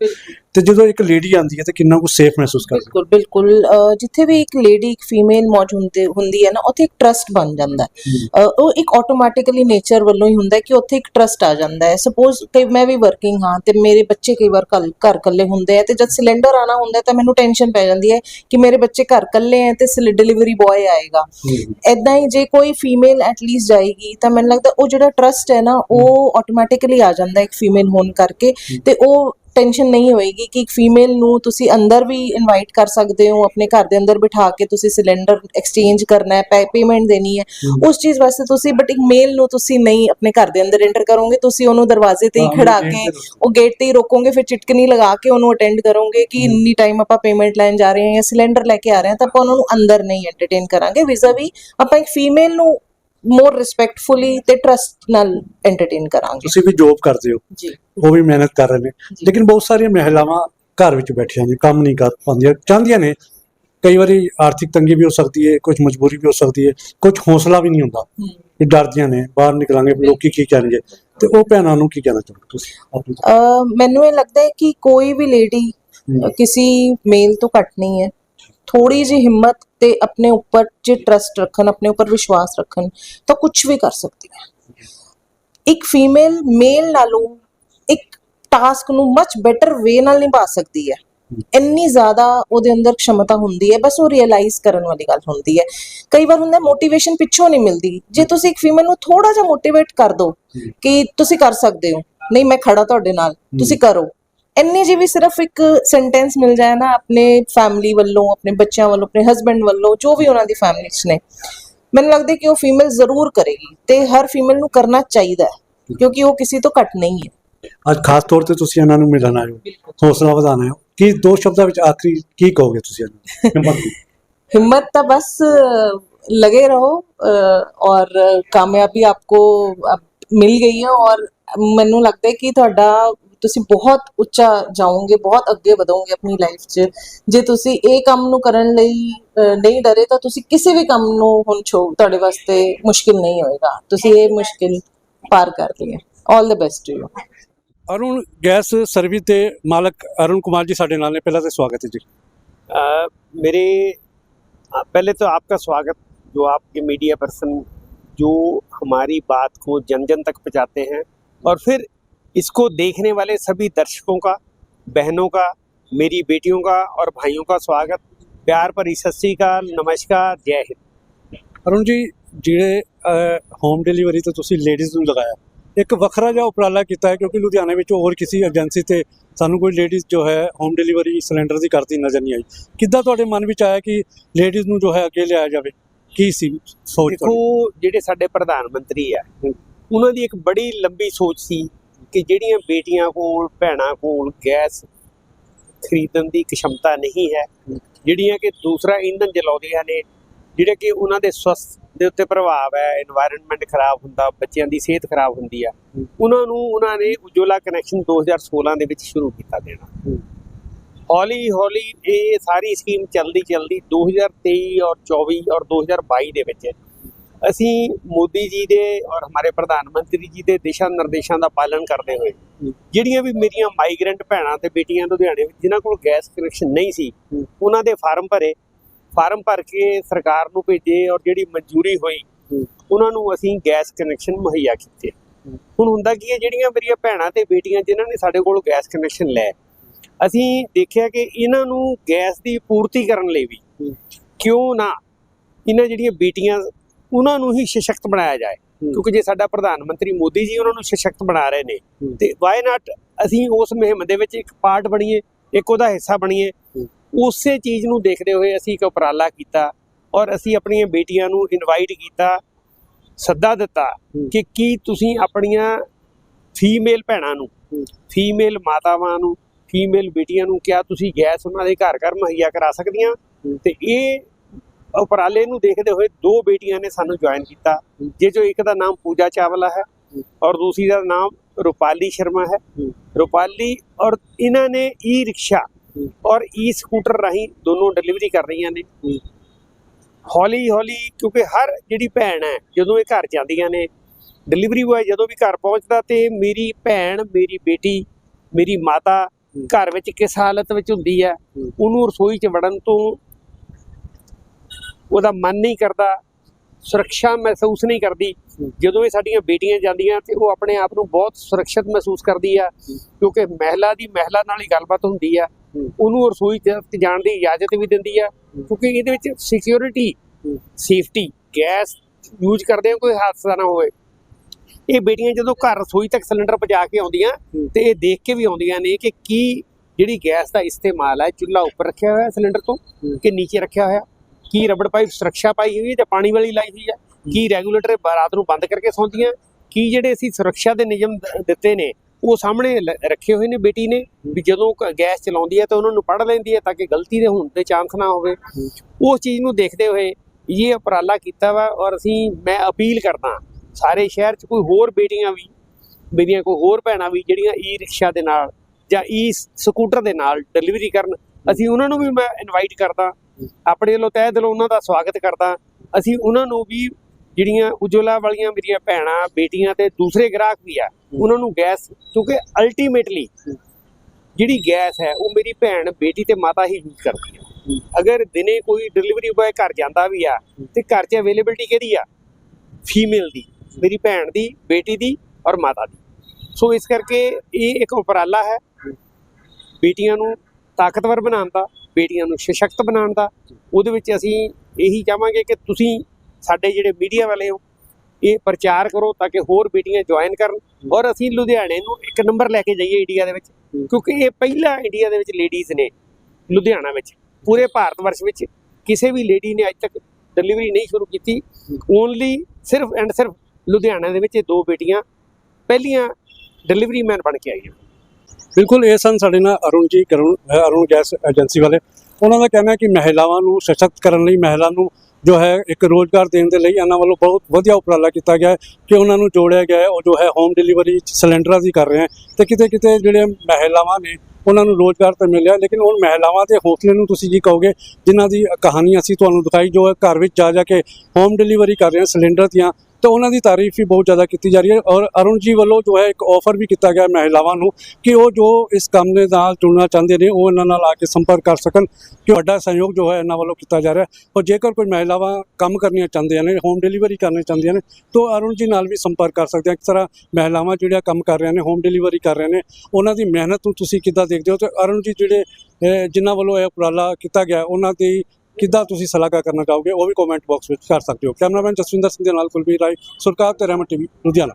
ਤੇ ਜਦੋਂ ਇੱਕ ਲੇਡੀ ਆਉਂਦੀ ਹੈ ਤੇ ਕਿੰਨਾ ਕੁ ਸੇਫ ਮਹਿਸੂਸ ਕਰਦੀ ਬਿਲਕੁਲ ਬਿਲਕੁਲ। ਅਹ ਜਿੱਥੇ ਵੀ ਇੱਕ ਲੇਡੀ ਇੱਕ ਫੀਮੇਲ ਮੌਜ ਹੁੰਦੀ ਹੁੰਦੀ ਹੈ ਨਾ ਉੱਥੇ ਇੱਕ ਟਰਸਟ ਬਣ ਜਾਂਦਾ ਹੈ। ਅਹ ਉਹ ਇੱਕ ਆਟੋਮੈਟਿਕਲੀ ਨੇਚਰ ਵੱਲੋਂ ਹੀ ਹੁੰਦਾ ਹੈ ਕਿ ਉੱਥੇ ਇੱਕ ਟਰਸਟ ਆ ਜਾਂਦਾ ਹੈ। ਸਪੋਜ਼ ਕਿ ਮੈਂ ਵੀ ਵਰਕਿੰਗ ਹਾਂ ਤੇ ਮੇਰੇ ਬੱਚੇ ਕਈ ਵਾਰ ਘਰ ਘਰ ਇਕੱਲੇ ਹੁੰਦੇ ਆ ਤੇ ਜਦ ਸਿਲੰਡਰ ਆਣਾ ਹੁੰਦਾ ਹੈ ਤਾਂ ਮੈਨੂੰ ਟੈਨਸ਼ਨ ਪੈ ਜਾਂਦੀ ਹੈ ਕਿ ਮੇਰੇ ਬੱਚੇ ਘਰ ਇਕੱਲੇ ਆ ਤੇ ਡਿਲੀਵਰੀ ਬॉय ਆਏਗਾ। ਐਦਾਂ ਹੀ ਜੇ ਕੋਈ ਫੀਮੇਲ ਐਟਲੀਸਟ ਜਾਏਗੀ ਤਾਂ ਮੈਨੂੰ ਲੱਗਦਾ ਉਹ ਜਿਹੜਾ ਟਰਸਟ ਹੈ ਨਾ ਉਹ ਆਟੋਮੈਟਿਕਲੀ ਆ ਜਾਂਦਾ ਇੱਕ ਫੀਮੇਲ ਹੋਣ ਕਰਕੇ ਤੇ ਉਹ ਟੈਨਸ਼ਨ ਨਹੀਂ ਹੋਏਗੀ ਕਿ ਇੱਕ ਫੀਮੇਲ ਨੂੰ ਤੁਸੀਂ ਅੰਦਰ ਵੀ ਇਨਵਾਈਟ ਕਰ ਸਕਦੇ ਹੋ ਆਪਣੇ ਘਰ ਦੇ ਅੰਦਰ ਬਿਠਾ ਕੇ ਤੁਸੀਂ ਸਿਲੰਡਰ ਐਕਸਚੇਂਜ ਕਰਨਾ ਹੈ ਪੇਮੈਂਟ ਦੇਣੀ ਹੈ। ਉਸ ਚੀਜ਼ ਵਾਸਤੇ ਤੁਸੀਂ ਬਟ ਇੱਕ ਮੇਲ ਨੂੰ ਤੁਸੀਂ ਨਹੀਂ ਆਪਣੇ ਘਰ ਦੇ ਅੰਦਰ ਐਂਟਰ ਕਰੋਗੇ ਤੁਸੀਂ ਉਹਨੂੰ ਦਰਵਾਜ਼ੇ ਤੇ ਹੀ ਖੜਾ ਕੇ। ਉਹ ਗੇਟ ਤੇ ਹੀ ਰੋਕੋਗੇ ਫਿਰ ਚਿਟਕਣੀ ਲਗਾ ਕੇ ਉਹਨੂੰ ਅਟੈਂਡ ਕਰੋਗੇ ਕਿ ਇੰਨੀ ਟਾਈਮ ਆਪਾਂ ਪੇਮੈਂਟ ਲੈਣ ਜਾ ਰਹੇ ਹਾਂ ਜਾਂ ਸਿਲੰਡਰ ਲੈ ਕੇ ਆ ਰਹੇ ਹਾਂ ਤਾਂ ਆਪਾਂ ਉਹਨਾਂ ਨੂੰ ਅੰਦਰ ਨਹੀਂ ਐਂਟਰਟੇਨ ਕਰਾਂਗੇ। ਵਿਜ਼ਾ ਵੀ ਆਪਾਂ ਇੱਕ ਫੀਮੇਲ ਨੂੰ ਮੋਰ ਰਿਸਪੈਕਟਫੁਲੀ ਤੇ ਟਰਸਟ ਨਾਲ ਐਂਟਰਟੇਨ ਕਰਾਂਗੇ। ਤੁਸੀਂ ਵੀ ਜੋਬ ਕਰਦੇ ਹੋ। ਜੀ। ਉਹ ਵੀ ਮਿਹਨਤ ਕਰ ਰਹੇ ਨੇ। ਲੇਕਿਨ ਬਹੁਤ ਸਾਰੀਆਂ ਮਹਿਲਾਵਾਂ ਘਰ ਵਿੱਚ ਬੈਠੀਆਂ ਨੇ ਕੰਮ ਨਹੀਂ ਕਰ ਪਾਉਂਦੀਆਂ। ਚਾਹੁੰਦੀਆਂ ਨੇ ਕਈ ਵਾਰੀ ਆਰਥਿਕ ਤੰਗੀ ਵੀ ਹੋ ਸਕਦੀ ਹੈ ਕੁਝ ਮਜਬੂਰੀ ਵੀ ਹੋ ਸਕਦੀ ਹੈ ਕੁਝ ਹੌਸਲਾ ਵੀ ਨਹੀਂ ਹੁੰਦਾ ਕਿ ਡਰਦੀਆਂ ਨੇ ਬਾਹਰ ਨਿਕਲਾਂਗੇ ਲੋਕੀ ਕੀ ਕਹਿਣਗੇ? ਤੇ ਉਹ ਭੈਣਾਂ ਨੂੰ ਕੀ ਕਹਿਣਾ ਚਾਹੁੰਦੇ ਤੁਸੀਂ? ਮੈਨੂੰ ਇਹ ਲੱਗਦਾ ਹੈ ਕਿ ਕੋਈ ਵੀ ਲੇਡੀ ਕਿਸੇ ਮੇਲ ਤੋਂ ਘੱਟ ਨਹੀਂ ਹੈ। ਥੋੜੀ ਜਿਹੀ ਹਿੰਮਤ ਤੇ ਆਪਣੇ ਉੱਪਰ ਜੇ ਟਰਸਟ ਰੱਖਣ ਆਪਣੇ ਉੱਪਰ ਵਿਸ਼ਵਾਸ ਰੱਖਣ ਤਾਂ ਕੁਝ ਵੀ ਕਰ ਸਕਦੀ ਹੈ। ਇੱਕ ਫੀਮੇਲ ਮੇਲ ਨਾਲੋਂ ਇੱਕ ਟਾਸਕ ਨੂੰ ਮਚ ਬੈਟਰ ਵੇ ਨਾਲ ਨਿਭਾ ਸਕਦੀ ਹੈ। ਇੰਨੀ ਜ਼ਿਆਦਾ ਉਹਦੇ ਅੰਦਰ ਖਮਤਾ ਹੁੰਦੀ ਹੈ ਬਸ ਉਹ ਰਿਅਲਾਈਜ਼ ਕਰਨ ਵਾਲੀ ਗੱਲ ਹੁੰਦੀ ਹੈ। ਕਈ ਵਾਰ ਹੁੰਦਾ ਮੋਟੀਵੇਸ਼ਨ ਪਿੱਛੋਂ ਨਹੀਂ ਮਿਲਦੀ। ਜੇ ਤੁਸੀਂ ਇੱਕ ਫੀਮੇਲ ਨੂੰ ਥੋੜਾ ਜਿਹਾ ਮੋਟੀਵੇਟ ਕਰ ਦਿਓ ਕਿ ਤੁਸੀਂ ਕਰ ਸਕਦੇ ਹੋ ਨਹੀਂ ਮੈਂ ਖੜਾ ਤੁਹਾਡੇ ਨਾਲ ਤੁਸੀਂ ਕਰੋ। ਇੰਨੀ ਜੀ ਵੀ ਸਿਰਫ ਇੱਕ ਸੈਂਟੈਂਸ ਮਿਲ ਜਾਏ ਨਾ ਆਪਣੇ ਫੈਮਿਲੀ ਵੱਲੋਂ ਆਪਣੇ ਬੱਚਿਆਂ ਵੱਲੋਂ ਆਪਣੇ ਹਸਬੰਡ ਵੱਲੋਂ ਜੋ ਵੀ ਉਹਨਾਂ ਦੀ ਫੈਮਿਲੀ 'ਚ ਨੇ ਮੈਨੂੰ ਲੱਗਦਾ ਹੈ ਕਿ ਉਹ ਫੀਮੇਲ ਜ਼ਰੂਰ ਕਰੇਗੀ ਤੇ ਹਰ ਫੀਮੇਲ ਨੂੰ ਕਰਨਾ ਚਾਹੀਦਾ ਹੈ ਕਿਉਂਕਿ ਉਹ ਕਿਸੇ ਤੋਂ ਘੱਟ ਨਹੀਂ ਹੈ ਅੱਜ ਖਾਸ ਤੌਰ ਤੇ ਤੁਸੀਂ ਇਹਨਾਂ ਨੂੰ ਮਿਲਣ ਆਏ ਹੋ ਬਿਲਕੁਲ ਹੌਸਲਾ ਵਧਾਉਣਾ ਹੈ ਕੀ ਦੋ ਸ਼ਬਦਾਂ ਵਿੱਚ ਆਖਰੀ ਕੀ ਕਹੋਗੇ ਤੁਸੀਂ ਇਹਨਾਂ ਨੂੰ ਹਿੰਮਤ ਦੀ हिम्मत तो बस अ, लगे रहो अ, और ਕਾਮਯਾਬੀ ਆਪਕੋ ਅਬ ਮਿਲ ਗਈ ਹੈ ਔਰ ਮੈਨੂੰ ਲੱਗਦਾ ਹੈ ਕਿ ਤੁਹਾਡਾ ਤੁਸੀਂ ਬਹੁਤ ਉੱਚਾ ਜਾਓਗੇ ਬਹੁਤ ਅੱਗੇ ਵਧੋਗੇ ਆਪਣੀ ਲਾਈਫ 'ਚ ਜੇ ਤੁਸੀਂ ਇਹ ਕੰਮ ਨੂੰ ਕਰਨ ਲਈ ਅ, ਨਹੀਂ ਡਰੇ ਤਾਂ ਤੁਸੀਂ ਕਿਸੇ ਵੀ ਕੰਮ ਨੂੰ ਹੁਣ ਛੋ ਤੁਹਾਡੇ ਵਾਸਤੇ ਮੁਸ਼ਕਿਲ ਨਹੀਂ ਹੋਏਗਾ ਤੁਸੀਂ ਇਹ ਮੁਸ਼ਕਿਲ ਪਾਰ ਕਰ ਲਈ ਹੈ 올 the best to you Arun gas service ਦੇ ਮਾਲਕ ਅਰੁਣ ਕੁਮਾਰ ਜੀ ਸਾਡੇ ਨਾਲ ਨੇ ਪਹਿਲਾਂ ਤੇ ਸਵਾਗਤ ਹੈ ਜੀ अ, मेरे अ, पहले तो आपका स्वागत जो आपके मीडिया पर्सन जो हमारी बात को जन जन तक पहुंचाते हैं और फिर इसको देखने वाले सभी दर्शकों का बहनों का मेरी बेटियों का और भाइयों का स्वागत प्यार पर सत श्री अकाल नमस्कार जय हिंद ਅਰੁਣ ਜੀ ਜਿਹੜੇ ਹੋਮ ਡਿਲੀਵਰੀ ਤੇ ਤੁਸੀਂ ਲੇਡੀਜ਼ ਨੂੰ ਲਗਾਇਆ ਇੱਕ ਵੱਖਰਾ ਜਿਹਾ ਉਪਰਾਲਾ ਕੀਤਾ ਹੈ ਕਿਉਂਕਿ ਲੁਧਿਆਣੇ ਵਿੱਚ ਹੋਰ ਕਿਸੇ ਏਜੰਸੀ ਤੇ ਸਾਨੂੰ ਕੋਈ ਲੇਡੀਜ਼ ਜੋ ਹੈ ਹੋਮ ਡਿਲੀਵਰੀ ਸਿਲੰਡਰ ਦੀ ਕਰਦੀ ਨਜ਼ਰ ਨਹੀਂ ਆਈ ਕਿੱਦਾਂ ਤੁਹਾਡੇ ਮਨ ਵਿੱਚ ਆਇਆ ਕਿ ਲੇਡੀਜ਼ ਨੂੰ ਜੋ ਹੈ ਅੱਗੇ ਲਿਆਇਆ ਜਾਵੇ ਕੀ ਸੀ ਸੋਚ ਦੇਖੋ ਤੁਹਾਡੀ? ਜਿਹੜੇ ਸਾਡੇ ਪ੍ਰਧਾਨ ਮੰਤਰੀ ਆ ਉਹਨਾਂ ਦੀ ਇੱਕ ਬੜੀ ਲੰਬੀ ਸੋਚ ਸੀ ਕਿ ਜਿਹੜੀਆਂ ਬੇਟੀਆਂ ਕੋਲ, ਭੈਣਾਂ ਕੋਲ ਗੈਸ ਖਰੀਦਣ ਦੀ ਕਸ਼ਮਤਾ ਨਹੀਂ ਹੈ, ਜਿਹੜੀਆਂ ਕਿ ਦੂਸਰਾ ਇੰਧਨ ਜਲਾਉਂਦੀਆਂ ਨੇ, ਜਿਹੜੇ ਕਿ ਉਹਨਾਂ ਦੇ ਸਵਸਥ ਦੇ ਉੱਤੇ ਪ੍ਰਭਾਵ ਹੈ এনवायरमेंट ਖਰਾਬ ਹੁੰਦਾ, ਬੱਚਿਆਂ ਦੀ ਸਿਹਤ ਖਰਾਬ ਹੁੰਦੀ ਆ, ਉਹਨਾਂ ਨੂੰ ਉਹਨਾਂ ਨੇ ਉਜਵਲਾ ਕਨੈਕਸ਼ਨ 2016 ਦੇ ਵਿੱਚ ਸ਼ੁਰੂ ਕੀਤਾ ਦੇਣਾ। ਹੌਲੀ ਹੌਲੀ ਇਹ ਸਾਰੀ ਸਕੀਮ ਚਲਦੀ ਚਲਦੀ 2023 ਔਰ 24 ਔਰ 2022 ਦੇ ਵਿੱਚ ਅਸੀਂ ਮੋਦੀ ਜੀ ਦੇ ਔਰ ਹਮਾਰੇ ਪ੍ਰਧਾਨ ਮੰਤਰੀ ਜੀ ਦੇ ਦਿਸ਼ਾ ਨਿਰਦੇਸ਼ਾਂ ਦਾ ਪਾਲਣ ਕਰਦੇ ਹੋਏ ਜਿਹੜੀਆਂ ਵੀ ਮੇਰੀਆਂ ਮਾਈਗ੍ਰੈਂਟ ਭੈਣਾਂ ਤੇ ਬੇਟੀਆਂ ਲੁਧਿਆਣੇ ਵਿੱਚ ਜਿਨ੍ਹਾਂ ਕੋਲ ਗੈਸ ਕਨੈਕਸ਼ਨ ਨਹੀਂ ਸੀ ਉਹਨਾਂ ਦੇ ਫਾਰਮ ਭਰੇ ਫਾਰਮ ਭਰ ਕੇ ਸਰਕਾਰ ਨੂੰ ਭੇਜੇ ਔਰ ਜਿਹੜੀ ਮਨਜ਼ੂਰੀ ਹੋਈ ਉਹਨਾਂ ਨੂੰ ਅਸੀਂ ਗੈਸ ਕਨੈਕਸ਼ਨ ਮੁਹੱਈਆ ਕੀਤੇ। ਹੁਣ ਹੁੰਦਾ ਕੀ ਹੈ ਜਿਹੜੀਆਂ ਮੇਰੀਆਂ ਭੈਣਾਂ ਤੇ ਬੇਟੀਆਂ ਜਿਨ੍ਹਾਂ ਨੇ ਸਾਡੇ ਕੋਲ ਗੈਸ ਕਨੈਕਸ਼ਨ ਲੈ ਅਸੀਂ ਦੇਖਿਆ ਕਿ ਇਹਨਾਂ ਨੂੰ ਗੈਸ ਦੀ ਪੂਰਤੀ ਕਰਨ ਲਈ ਵੀ ਕਿਉਂ ਨਾ ਇਹਨਾਂ ਜਿਹੜੀਆਂ ਬੇਟੀਆਂ ਉਹਨਾਂ ਨੂੰ ਹੀ ਸਸ਼ਕਤ ਬਣਾਇਆ ਜਾਏ। ਕਿਉਂਕਿ ਜੇ ਸਾਡਾ ਪ੍ਰਧਾਨ ਮੰਤਰੀ ਮੋਦੀ ਜੀ ਉਹਨਾਂ ਨੂੰ ਸਸ਼ਕਤ ਬਣਾ ਰਹੇ ਨੇ ਤੇ ਵਾਈ ਨਾਟ ਅਸੀਂ ਉਸ ਮੁਹਿੰਮ ਦੇ ਵਿੱਚ ਇੱਕ ਪਾਰਟ ਬਣੀਏ ਇੱਕ ਉਹਦਾ ਹਿੱਸਾ ਬਣੀਏ। ਉਸੇ ਚੀਜ਼ ਨੂੰ ਦੇਖਦੇ ਹੋਏ ਅਸੀਂ ਇੱਕ ਉਪਰਾਲਾ ਕੀਤਾ ਔਰ ਅਸੀਂ ਆਪਣੀਆਂ ਬੇਟੀਆਂ ਨੂੰ ਇਨਵਾਈਟ ਕੀਤਾ ਸੱਦਾ ਦਿੱਤਾ ਕਿ ਕੀ ਤੁਸੀਂ ਆਪਣੀਆਂ ਫੀਮੇਲ ਭੈਣਾਂ ਨੂੰ ਫੀਮੇਲ ਮਾਤਾਵਾਂ ਨੂੰ ਫੀਮੇਲ ਬੇਟੀਆਂ ਨੂੰ ਕਿਆ ਤੁਸੀਂ ਗੈਸ ਉਹਨਾਂ ਦੇ ਘਰ ਘਰ ਮੁਹੱਈਆ ਕਰਾ ਸਕਦੀਆਂ? ਤੇ ਇਹ ਉਪਰਾਲੇ ਨੂੰ ਦੇਖਦੇ ਹੋਏ ਦੋ ਬੇਟੀਆਂ ਨੇ ਸਾਨੂੰ ਜੁਆਇਨ ਕੀਤਾ। ਜਿਸ ਚੋਂ ਇੱਕ ਦਾ ਨਾਮ ਪੂਜਾ ਚਾਵਲਾ ਹੈ ਔਰ ਦੂਸਰੀ ਦਾ ਨਾਮ ਰੂਪਾਲੀ ਸ਼ਰਮਾ ਹੈ। ਰੂਪਾਲੀ ਔਰ ਇਹਨਾਂ ਨੇ ਈ ਰਿਕਸ਼ਾ ਔਰ ਈ ਸਕੂਟਰ ਰਾਹੀਂ ਦੋਨੋਂ ਡਿਲੀਵਰੀ ਕਰ ਰਹੀਆਂ ਨੇ। ਹੌਲੀ ਹੌਲੀ ਕਿਉਂਕਿ ਹਰ ਜਿਹੜੀ ਭੈਣ ਹੈ ਜਦੋਂ ਇਹ ਘਰ ਜਾਂਦੀਆਂ ਨੇ ਡਿਲੀਵਰੀ ਬॉय ਜਦੋਂ ਵੀ ਘਰ ਪਹੁੰਚਦਾ ਤੇ ਮੇਰੀ ਭੈਣ ਮੇਰੀ ਬੇਟੀ ਮੇਰੀ ਮਾਤਾ ਘਰ ਵਿੱਚ ਕਿਸ ਹਾਲਤ ਵਿੱਚ ਹੁੰਦੀ ਹੈ। ਉਹਨੂੰ ਰਸੋਈ 'ਚ ਵੜਨ ਤੋਂ ਉਹਦਾ ਮਨ ਨਹੀਂ ਕਰਦਾ, ਸੁਰੱਖਿਆ ਮਹਿਸੂਸ ਨਹੀਂ ਕਰਦੀ। ਜਦੋਂ ਇਹ ਸਾਡੀਆਂ ਬੇਟੀਆਂ ਜਾਂਦੀਆਂ ਤੇ ਉਹ ਆਪਣੇ ਆਪ ਨੂੰ ਬਹੁਤ ਸੁਰੱਖਿਅਤ ਮਹਿਸੂਸ ਕਰਦੀ ਆ, ਕਿਉਂਕਿ ਮਹਿਲਾ ਦੀ ਮਹਿਲਾ ਨਾਲ ਹੀ ਗੱਲਬਾਤ ਹੁੰਦੀ ਆ। ਉਹਨੂੰ ਰਸੋਈ 'ਚ ਜਾਣ ਦੀ ਇਜਾਜ਼ਤ ਵੀ ਦਿੰਦੀ ਆ, ਕਿਉਂਕਿ ਇਹਦੇ ਵਿੱਚ ਸਿਕਿਉਰਿਟੀ ਸੇਫਟੀ ਗੈਸ ਯੂਜ਼ ਕਰਦੇ ਆ, ਕੋਈ ਹਾਦਸਾ ਨਾ ਹੋਵੇ। ਇਹ ਬੇਟੀਆਂ ਜਦੋਂ ਘਰ ਰਸੋਈ ਤੱਕ ਸਿਲੰਡਰ ਪਜਾ ਕੇ ਆਉਂਦੀਆਂ ਤੇ ਇਹ ਦੇਖ ਕੇ ਵੀ ਆਉਂਦੀਆਂ ਨੇ ਕਿ ਕੀ ਜਿਹੜੀ ਗੈਸ ਦਾ ਇਸਤੇਮਾਲ ਹੈ ਚੁੱਲ੍ਹਾ ਉੱਪਰ ਰੱਖਿਆ ਹੋਇਆ ਸਿਲੰਡਰ ਤੋਂ ਕਿ ਨੀਚੇ ਰੱਖਿਆ ਹੋਇਆ। ਕੀ ਰਬੜ ਪਾਈਪ ਸੁਰੱਖਿਆ ਪਾਈ ਹੋਈ ਹੈ ਜਾਂ ਪਾਣੀ ਵਾਲੀ ਲਾਈ ਹੋਈ ਹੈ? ਕੀ ਰੈਗੂਲੇਟਰ ਰਾਤ ਨੂੰ ਬੰਦ ਕਰਕੇ ਸੌਂਦੀਆਂ? ਕੀ ਜਿਹੜੇ ਅਸੀਂ ਸੁਰੱਖਿਆ ਦੇ ਨਿਯਮ ਦਿੱਤੇ ਨੇ, ਉਹ ਸਾਹਮਣੇ ਲ- ਰੱਖੇ ਹੋਏ ਨੇ ਬੇਟੀ ਨੇ? ਵੀ ਜਦੋਂ ਕ- ਗੈਸ ਚਲਾਉਂਦੀ ਹੈ ਤਾਂ ਉਹਨਾਂ ਨੂੰ ਪੜ੍ਹ ਲੈਂਦੀ ਹੈ ਤਾਂ ਕਿ ਗਲਤੀ ਦੇ ਹੋਣ ਦੇ ਚਾਂਸ ਨਾ ਹੋਵੇ। ਉਸ ਚੀਜ਼ ਨੂੰ ਦੇਖਦੇ ਹੋਏ ਇਹ ਉਪਰਾਲਾ ਕੀਤਾ ਵਾ ਔਰ ਅਸੀਂ, ਮੈਂ ਅਪੀਲ ਕਰਦਾ ਸਾਰੇ ਸ਼ਹਿਰ 'ਚ ਕੋਈ ਹੋਰ ਬੇਟੀਆਂ ਵੀ, ਮੇਰੀਆਂ ਕੋਈ ਹੋਰ ਭੈਣਾਂ ਵੀ ਜਿਹੜੀਆਂ ਈ ਰਿਕਸ਼ਾ ਦੇ ਨਾਲ ਜਾਂ ਈ ਸਕੂਟਰ ਦੇ ਨਾਲ ਡਿਲੀਵਰੀ ਕਰਨ, ਅਸੀਂ ਉਹਨਾਂ ਨੂੰ ਵੀ ਮੈਂ ਇਨਵਾਈਟ ਕਰਦਾ ਆਪਣੇ ਵੱਲੋਂ ਤਹਿ ਦਿਲੋਂ ਉਹਨਾਂ ਦਾ ਸਵਾਗਤ ਕਰਦਾ ਅਸੀਂ ਉਹਨਾਂ ਨੂੰ ਵੀ ਜਿਹੜੀਆਂ ਉਜਵਲਾ ਵਾਲੀਆਂ ਮੇਰੀਆਂ ਭੈਣਾਂ ਬੇਟੀਆਂ ਤੇ ਦੂਸਰੇ ਗ੍ਰਾਹਕ ਵੀ ਆ ਉਹਨਾਂ ਨੂੰ ਗੈਸ ਕਿਉਂਕਿ ਅਲਟੀਮੇਟਲੀ ਜਿਹੜੀ ਗੈਸ ਹੈ ਉਹ ਮੇਰੀ ਭੈਣ ਬੇਟੀ ਤੇ ਮਾਤਾ ਹੀ ਯੂਜ਼ ਕਰਦੀ ਹੈ। ਅਗਰ ਦਿਨੇ ਕੋਈ ਡਿਲੀਵਰੀ ਬॉय ਘਰ ਜਾਂਦਾ ਵੀ ਆ ਤੇ ਘਰ 'ਚ ਅਵੇਲੇਬਿਲਟੀ ਕਿਹਦੀ ਆ? ਫੀਮੇਲ ਦੀ। ਮੇਰੀ ਭੈਣ ਦੀ ਬੇਟੀ ਦੀ ਔਰ ਮਾਤਾ ਦੀ। ਸੋ ਇਸ ਕਰਕੇ ਇਹ ਇੱਕ ਉਪਰਾਲਾ ਹੈ। ਬੇਟੀਆਂ ਨੂੰ ਤਾਕਤਵਰ ਬਣਾਉਣ ਦਾ ਬੇਟੀਆਂ ਨੂੰ ਸਸ਼ਕਤ ਬਣਾਉਣ ਦਾ। ਉਹਦੇ ਵਿੱਚ ਅਸੀਂ ਇਹੀ ਚਾਹਾਂਗੇ ਕਿ ਤੁਸੀਂ ਸਾਡੇ ਜਿਹੜੇ ਮੀਡੀਆ ਵਾਲੇ ਹੋ, ਇਹ ਪ੍ਰਚਾਰ ਕਰੋ ਤਾਂ ਕਿ ਹੋਰ ਬੇਟੀਆਂ ਜੁਆਇਨ ਕਰਨ। ਔਰ ਅਸੀਂ ਲੁਧਿਆਣੇ ਨੂੰ ਇੱਕ ਨੰਬਰ ਲੈ ਕੇ ਜਾਈਏ ਇੰਡੀਆ ਦੇ ਵਿੱਚ, ਕਿਉਂਕਿ ਇਹ ਪਹਿਲਾ ਇੰਡੀਆ ਦੇ ਵਿੱਚ ਲੇਡੀਜ਼ ਨੇ ਲੁਧਿਆਣਾ ਵਿੱਚ। ਪੂਰੇ ਭਾਰਤ ਵਰਸ਼ ਵਿੱਚ ਕਿਸੇ ਵੀ ਲੇਡੀ ਨੇ ਅੱਜ ਤੱਕ ਡਿਲੀਵਰੀ ਨਹੀਂ ਸ਼ੁਰੂ ਕੀਤੀ। ਓਨਲੀ ਸਿਰਫ ਐਂਡ ਸਿਰਫ ਲੁਧਿਆਣਾ ਦੇ ਵਿੱਚ ਇਹ ਦੋ ਬੇਟੀਆਂ ਪਹਿਲੀਆਂ ਡਿਲੀਵਰੀ ਮੈਨ ਬਣ ਕੇ ਆਈਆਂ। ਬਿਲਕੁਲ, ਇਹ ਸਨ ਸਾਡੇ ਨਾਲ ਅਰੁਣ ਜੀ ਕਰੁਣ ਅਰੁਣ ਗੈਸ ਏਜੰਸੀ ਵਾਲੇ। ਉਹਨਾਂ ਦਾ ਕਹਿਣਾ ਹੈ ਕਿ ਮਹਿਲਾਵਾਂ ਨੂੰ ਸਸ਼ਕਤ ਕਰਨ ਲਈ ਮਹਿਲਾ ਨੂੰ ਜੋ ਹੈ ਇੱਕ ਰੋਜ਼ਗਾਰ ਦੇਣ ਦੇ ਲਈ ਇਹਨਾਂ ਵੱਲੋਂ ਬਹੁਤ ਵਧੀਆ ਉਪਰਾਲਾ ਕੀਤਾ ਗਿਆ ਹੈ ਕਿ ਉਹਨਾਂ ਨੂੰ ਜੋੜਿਆ ਗਿਆ ਹੈ। ਉਹ ਜੋ ਹੈ ਹੋਮ ਡਿਲੀਵਰੀ ਸਿਲੰਡਰਾਂ ਦੀ ਕਰ ਰਹੇ ਹਨ ਤੇ ਕਿਤੇ ਕਿਤੇ ਜਿਹੜੇ ਮਹਿਲਾਵਾਂ ਨੇ ਉਹਨਾਂ ਨੂੰ ਰੋਜ਼ਗਾਰ ਤਾਂ ਮਿਲਿਆ, ਲੇਕਿਨ ਹੁਣ ਮਹਿਲਾਵਾਂ ਦੇ ਹੌਸਲੇ ਨੂੰ ਤੁਸੀਂ ਜੀ ਕਹੋਗੇ? ਜਿਨ੍ਹਾਂ ਦੀ ਕਹਾਣੀ ਅਸੀਂ ਤੁਹਾਨੂੰ ਦਿਖਾਈ, ਜੋ ਹੈ ਘਰ ਵਿੱਚ ਜਾ ਜਾ ਕੇ ਹੋਮ ਡਿਲੀਵਰੀ ਕਰ ਰਹੇ ਹਨ ਸਿਲੰਡਰ ਦੀਆਂ ਤਾਂ ਉਹਨਾਂ ਦੀ ਤਾਰੀਫ ਵੀ ਬਹੁਤ ਜ਼ਿਆਦਾ ਕੀਤੀ ਜਾ ਰਹੀ ਹੈ ਔਰ ਅਰੁਣ ਜੀ ਵੱਲੋਂ ਜੋ ਹੈ ਇੱਕ ਆਫਰ ਵੀ ਕੀਤਾ ਗਿਆ ਮਹਿਲਾਵਾਂ ਨੂੰ ਕਿ ਉਹ ਜੋ ਇਸ ਕੰਮ ਦੇ ਨਾਲ ਜੁੜਨਾ ਚਾਹੁੰਦੇ ਨੇ, ਉਹ ਇਹਨਾਂ ਨਾਲ ਆ ਕੇ ਸੰਪਰਕ ਕਰ ਸਕਣ, ਕਿ ਵੱਡਾ ਸਹਿਯੋਗ ਜੋ ਹੈ ਇਹਨਾਂ ਵੱਲੋਂ ਕੀਤਾ ਜਾ ਰਿਹਾ ਔਰ ਜੇਕਰ ਕੋਈ ਮਹਿਲਾਵਾਂ ਕੰਮ ਕਰਨੀਆਂ ਚਾਹੁੰਦੀਆਂ ਨੇ ਹੋਮ ਡਿਲੀਵਰੀ ਕਰਨਾ ਚਾਹੁੰਦੀਆਂ ਨੇ, ਤਾਂ ਅਰੁਣ ਜੀ ਨਾਲ ਵੀ ਸੰਪਰਕ ਕਰ ਸਕਦੇ ਆ। ਕਿਸ ਤਰ੍ਹਾਂ ਮਹਿਲਾਵਾਂ ਜਿਹੜੀਆਂ ਕੰਮ ਕਰ ਰਹੀਆਂ ਨੇ ਹੋਮ ਡਿਲੀਵਰੀ ਕਰ ਰਹੀਆਂ ਨੇ, ਉਹਨਾਂ ਦੀ ਮਿਹਨਤ ਨੂੰ ਤੁਸੀਂ ਕਿੱਦਾਂ ਦੇਖਦੇ ਹੋ? ਤੇ ਅਰੁਣ ਜੀ ਜਿਹੜੇ ਜਿਨ੍ਹਾਂ ਵੱਲੋਂ ਇਹ ਉਪਰਾਲਾ ਕੀਤਾ ਗਿਆ, ਉਹਨਾਂ ਦੀ ਕਿੱਦਾਂ ਤੁਸੀਂ ਸਲਾਹਕਾਰ ਕਰਨਾ ਚਾਹੋਗੇ, ਉਹ ਵੀ ਕਮੈਂਟ ਬਾਕਸ ਵਿੱਚ ਕਰ ਸਕਦੇ ਹੋ। ਕੈਮਰਾਮੈਨ ਜਸਵਿੰਦਰ ਸਿੰਘ ਦੇ ਨਾਲ ਕੁਲਬੀਰ ਰਾਏ, ਸਰਕਾਰ ਤੇ ਰਹਿਮਤ ਟੀਵੀ, ਲੁਧਿਆਣਾ।